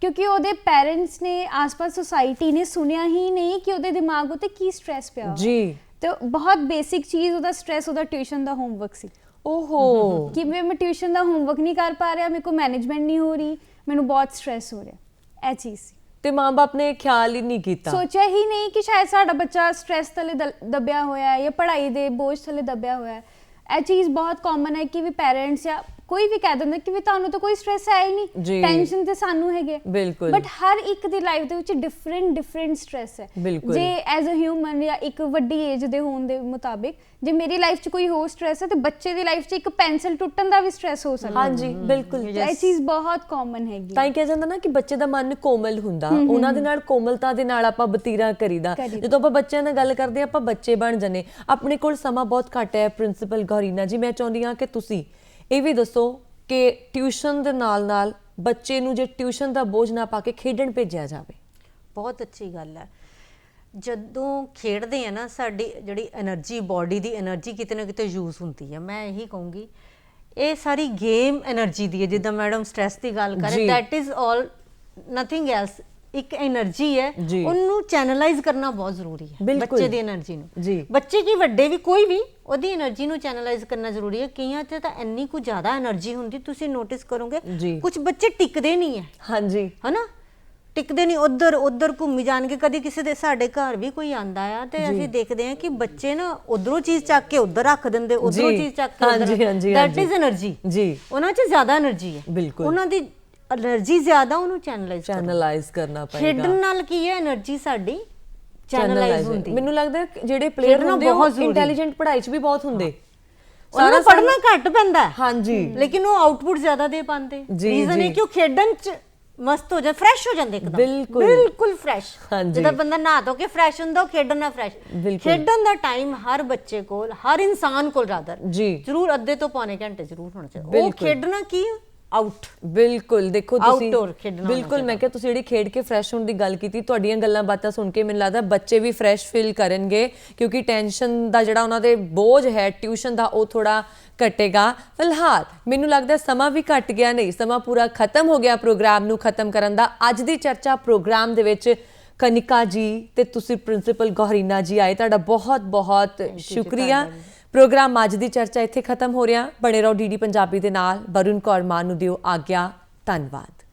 ਕਿਉਂਕਿ ਉਹਦੇ ਪੈਰੈਂਟਸ ਨੇ ਆਸ-ਪਾਸ ਸੁਸਾਇਟੀ ਨੇ ਸੁਣਿਆ ਹੀ ਨਹੀਂ ਕਿ ਉਹਦੇ ਦਿਮਾਗ ਉਤੇ ਕੀ ਸਟ੍ਰੈਸ ਪਿਆ। ਹੋਇਆ। ਜੀ। ਤੇ ਬਹੁਤ ਬੇਸਿਕ ਚੀਜ਼ ਉਹਦਾ ਸਟ੍ਰੈਸ ਉਹਦਾ ਟਿਊਸ਼ਨ ਦਾ ਹੋਮਵਰਕ ਸੀ। ਓਹੋ। ਕਿ ਮੈਂ ਮੈਂ ਟਿਊਸ਼ਨ ਦਾ ਹੋਮਵਰਕ ਨਹੀਂ ਕਰ ਪਾ ਰਿਹਾ ਮੇਰੇ ਕੋ ਮੈਨੇਜਮੈਂਟ ਨਹੀਂ ਹੋ ਰਹੀ ਮੈਨੂੰ ਬਹੁਤ ਸਟ੍ਰੈਸ ਹੋ ਰਿਹਾ। ਇਹ ਚੀਜ਼ ਸੀ। ਤੇ ਮਾਂ-ਬਾਪ ਨੇ ਖਿਆਲ ਹੀ ਨਹੀਂ ਕੀਤਾ? ਸੋਚਿਆ ਹੀ ਨਹੀਂ ਕਿ ਸ਼ਾਇਦ ਸਾਡਾ ਬੱਚਾ ਸਟ੍ਰੈਸ ਥੱਲੇ ਦੱਬਿਆ ਹੋਇਆ ਹੈ ਜਾਂ ਪੜ੍ਹਾਈ ਦੇ ਬੋਝ ਥੱਲੇ ਦੱਬਿਆ ਹੋਇਆ ਹੈ। ਇਹ ਚੀਜ਼ ਬਹੁਤ ਕਾਮਨ ਹੈ ਕਿ ਵੀ ਪੈਰੈਂਟਸ ਜਾਂ ਕੋਈ ਵੀ ਕਹਿ ਦਿੰਦਾ ਕਿ ਵੀ ਤੁਹਾਨੂੰ ਤਾਂ ਕੋਈ ਸਟ੍ਰੈਸ ਹੈ ਹੀ ਜੀ। ਨਹੀਂ ਟੈਨਸ਼ਨ ਤੇ ਸਾਨੂੰ ਹੈਗੇ ਬਿਲਕੁਲ। ਬਟ ਹਰ ਇੱਕ ਦੀ ਲਾਈਫ ਦੇ ਵਿੱਚ ਡਿਫਰੈਂਟ ਡਿਫਰੈਂਟ ਸਟ੍ਰੈਸ ਹੈ। ਬਿਲਕੁਲ। ਜੇ ਐਜ਼ ਅ ਹਿਊਮਨ ਜਾਂ ਇੱਕ ਵੱਡੀ ਏਜ ਦੇ ਹੋਣ ਦੇ ਮੁਤਾਬਿਕ ਜੇ ਮੇਰੀ ਲਾਈਫ 'ਚ ਕੋਈ ਹੋਰ ਸਟ੍ਰੈਸ ਹੈ ਤੇ ਬੱਚੇ ਦੀ ਲਾਈਫ 'ਚ ਇੱਕ ਪੈਨਸਲ ਟੁੱਟਣ ਦਾ ਵੀ ਸਟ੍ਰੈਸ ਹੋ ਸਕਦਾ। ਹਾਂਜੀ ਬਿਲਕੁਲ ਇਹ ਚੀਜ਼ ਬਹੁਤ ਕਾਮਨ ਹੈਗੀ ਤਾਂ ਹੀ ਕਿਹਾ ਜਾਂਦਾ ਨਾ ਕਿ ਬੱਚੇ ਦਾ ਮਨ ਕੋਮਲ ਹੁੰਦਾ। ਉਹਨਾਂ ਦੇ ਨਾਲ ਕੋਮਲਤਾ ਦੇ ਨਾਲ ਆਪਾਂ ਬਤੀਰਾ ਕਰੀਦਾ। ਕਰੀਦਾ। ਜਦੋਂ ਆਪਾਂ ਬੱਚਿਆਂ ਨਾਲ ਗੱਲ ਕਰਦੇ ਹਾਂ ਆਪਾਂ ਬੱਚੇ ਬਣ ਜਾਂਦੇ। ਆਪਣੇ ਕੋਲ ਸਮਾਂ ਬਹੁਤ ਘੱਟ ਹੈ ਪ੍ਰਿੰਸੀਪਲ ਗੌਰੀਨਾ ਜੀ ਮੈਂ ਚਾਹੁੰਦੀ ਹਾਂ ਕਿ ਤੁਸੀਂ ਇਹ ਵੀ ਦੱਸੋ ਕਿ ਟਿਊਸ਼ਨ ਦੇ ਨਾਲ-ਨਾਲ ਬੱਚੇ ਨੂੰ ਜੇ ਟਿਊਸ਼ਨ ਦਾ ਬੋਝ ਨਾ ਪਾ ਕੇ ਖੇਡਣ ਭੇਜਿਆ ਜਾਵੇ। ਬਹੁਤ ਅੱਛੀ ਗੱਲ ਹੈ। ਜਦੋਂ ਖੇਡਦੇ ਆ ਨਾ ਸਾਡੀ ਜਿਹੜੀ એનર્ਜੀ ਬਾਡੀ ਦੀ એનર્ਜੀ ਕਿਤੇ ਨਾ ਕਿਤੇ ਯੂਜ਼ ਹੁੰਦੀ ਹੈ। ਮੈਂ ਇਹੀ ਕਹੂੰਗੀ ਇਹ ਸਾਰੀ ਗੇਮ એનર્ਜੀ ਦੀ ਹੈ। ਜਿੱਦਾਂ ਮੈਡਮ ਸਟ्रेस ਦੀ ਗੱਲ ਕਰੇ that is all nothing else ਇੱਕ એનર્ਜੀ ਹੈ ਉਹਨੂੰ ਚੈਨਲਾਈਜ਼ ਕਰਨਾ ਬਹੁਤ ਜ਼ਰੂਰੀ ਹੈ ਬੱਚੇ ਦੀ એનર્ਜੀ ਨੂੰ। ਜੀ। ਬੱਚੇ ਕੀ ਵੱਡੇ ਵੀ ਕੋਈ ਵੀ ਉਹਦੀ એનર્ਜੀ ਨੂੰ ਚੈਨਲਾਈਜ਼ ਕਰਨਾ ਜ਼ਰੂਰੀ ਹੈ। ਕਈਆਂ 'ਚ ਤਾਂ ਇੰਨੀ ਕੁ ਜ਼ਿਆਦਾ એનર્ਜੀ ਹੁੰਦੀ ਤੁਸੀਂ ਨੋਟਿਸ ਕਰੋਗੇ ਕੁਝ ਬੱਚੇ ਟਿਕਦੇ ਨਹੀਂ ਹੈ। ਹਾਂਜੀ। ਹਨਾ? ਟਿਕਦੇ ਨਹੀਂ ਉਧਰ ਉਧਰ ਘੁੰਮੀ ਜਾਣਗੇ ਕਦੀ ਕਿਸੇ ਦੇ ਸਾਡੇ ਘਰ ਵੀ ਕੋਈ ਆਂਦਾ ਆ ਤੇ ਅਸੀਂ ਦੇਖਦੇ ਆ ਕਿ ਬੱਚੇ ਨਾ ਉਧਰੋਂ ਚੀਜ਼ ਚੱਕ ਕੇ ਉਧਰ ਰੱਖ ਦਿੰਦੇ ਉਧਰੋਂ ਚੀਜ਼ ਚੱਕ ਕੇ ਹਾਂਜੀ ਹਾਂਜੀ ਦੈਟ ਇਜ਼ એનર્ਜੀ ਜੀ। ਉਹਨਾਂ 'ਚ ਜ਼ਿਆਦਾ એનર્ਜੀ ਹੈ। ਉਹਨਾਂ ਦੀ એનર્ਜੀ ਜ਼ਿਆਦਾ ਉਹਨੂੰ ਚੈਨਲਾਈਜ਼ ਚੈਨਲਾਈਜ਼ ਕਰਨਾ ਪਏਗਾ। ਖੇਡਣ ਨਾਲ ਕੀ ਹੈ એનર્ਜੀ ਸਾਡੀ? ਚੈਨਲਾਈਜ਼ ਹੁੰਦੀ। ਮੈਨੂੰ ਲੱਗਦਾ ਜਿਹੜੇ ਪਲੇਅਰ ਹੁੰਦੇ ਉਹ ਇੰਟੈਲੀਜੈਂਟ ਪੜ੍ਹਾਈ 'ਚ ਵੀ ਬਹੁਤ ਹੁੰਦੇ। ਉਹਨਾਂ ਪੜਨਾ ਘੱਟ ਪੈਂਦਾ ਹਾਂਜੀ। ਲੇਕਿਨ ਉਹ ਆਊਟਪੁੱਟ ਜ਼ਿਆਦਾ ਦੇ ਪਾਉਂਦੇ। ਰੀਜ਼ਨ ਇਹ ਕਿ ਉਹ ਖੇਡਣ 'ਚ ਮਸਤ ਹੋ ਜਾ ਫਰੈਸ਼ ਹੋ ਜਾਂਦੇ ਇੱਕਦਮ। ਬਿਲਕੁਲ। ਬਿਲਕੁਲ ਫਰੈਸ਼ ਜਦੋਂ ਬੰਦਾ ਨਹਾ ਧੋ ਕੇ ਫਰੈਸ਼ ਹੁੰਦਾ ਉਹ ਖੇਡਣ ਨਾਲ ਫਰੈਸ਼ ਖੇਡਣ ਦਾ ਟਾਈਮ ਹਰ ਬੱਚੇ ਕੋਲ ਹਰ ਇਨਸਾਨ ਕੋਲ ਰਾਦਰ ਜੀ। ਜ਼ਰੂਰ ਅੱਧੇ ਤੋਂ ਪੌਣੇ ਘੰਟੇ ਜ਼ਰੂਰ ਹੋਣਾ ਚਾਹੀਦਾ। ਉਹ ਖੇਡਣਾ ਕੀ ਹੈ? ਆਊਟ ਬਿਲਕੁਲ ਦੇਖੋ ਤੁਸੀਂ Outdoor ਖੇਡਣਾ ਬਿਲਕੁਲ ਮੈਂ ਕਿਹਾ ਤੁਸੀਂ ਜਿਹੜੀ ਖੇਡ ਕੇ ਫਰੈਸ਼ ਹੋਣ ਦੀ ਗੱਲ ਕੀਤੀ ਤੁਹਾਡੀਆਂ ਗੱਲਾਂ ਬਾਤਾਂ ਸੁਣ ਕੇ ਮੈਨੂੰ ਲੱਗਦਾ ਬੱਚੇ ਵੀ ਫਰੈਸ਼ ਫੀਲ ਕਰਨਗੇ ਕਿਉਂਕਿ ਟੈਨਸ਼ਨ ਦਾ ਜਿਹੜਾ ਉਹਨਾਂ ਦੇ ਬੋਝ ਹੈ ਟਿਊਸ਼ਨ ਦਾ ਉਹ ਥੋੜਾ ਘਟੇਗਾ। ਫਿਲਹਾਲ ਮੈਨੂੰ ਲੱਗਦਾ ਸਮਾਂ ਵੀ ਘਟ ਗਿਆ ਨਹੀਂ ਸਮਾਂ ਪੂਰਾ ਖਤਮ ਹੋ ਗਿਆ ਪ੍ਰੋਗਰਾਮ ਨੂੰ ਖਤਮ ਕਰਨ ਦਾ। ਅੱਜ ਦੀ ਚਰਚਾ ਪ੍ਰੋਗਰਾਮ ਦੇ ਵਿੱਚ ਕਨਿਕਾ ਜੀ ਤੇ ਤੁਸੀਂ ਪ੍ਰਿੰਸੀਪਲ ਗੌਰੀਨਾ ਜੀ ਆਏ ਤੁਹਾਡਾ ਬਹੁਤ ਬਹੁਤ ਸ਼ੁਕਰੀਆ। ਪ੍ਰੋਗਰਾਮ ਅੱਜ ਦੀ ਚਰਚਾ ਇੱਥੇ ਖਤਮ ਹੋ ਰਿਹਾ। ਬਣੇ ਰਹੋ ਡੀਡੀ ਪੰਜਾਬੀ ਦੇ ਨਾਲ। ਬਰੁਨ ਕੌਰ ਮਾਨ ਨੂੰ ਦਿਓ ਆਗਿਆ। ਧੰਨਵਾਦ।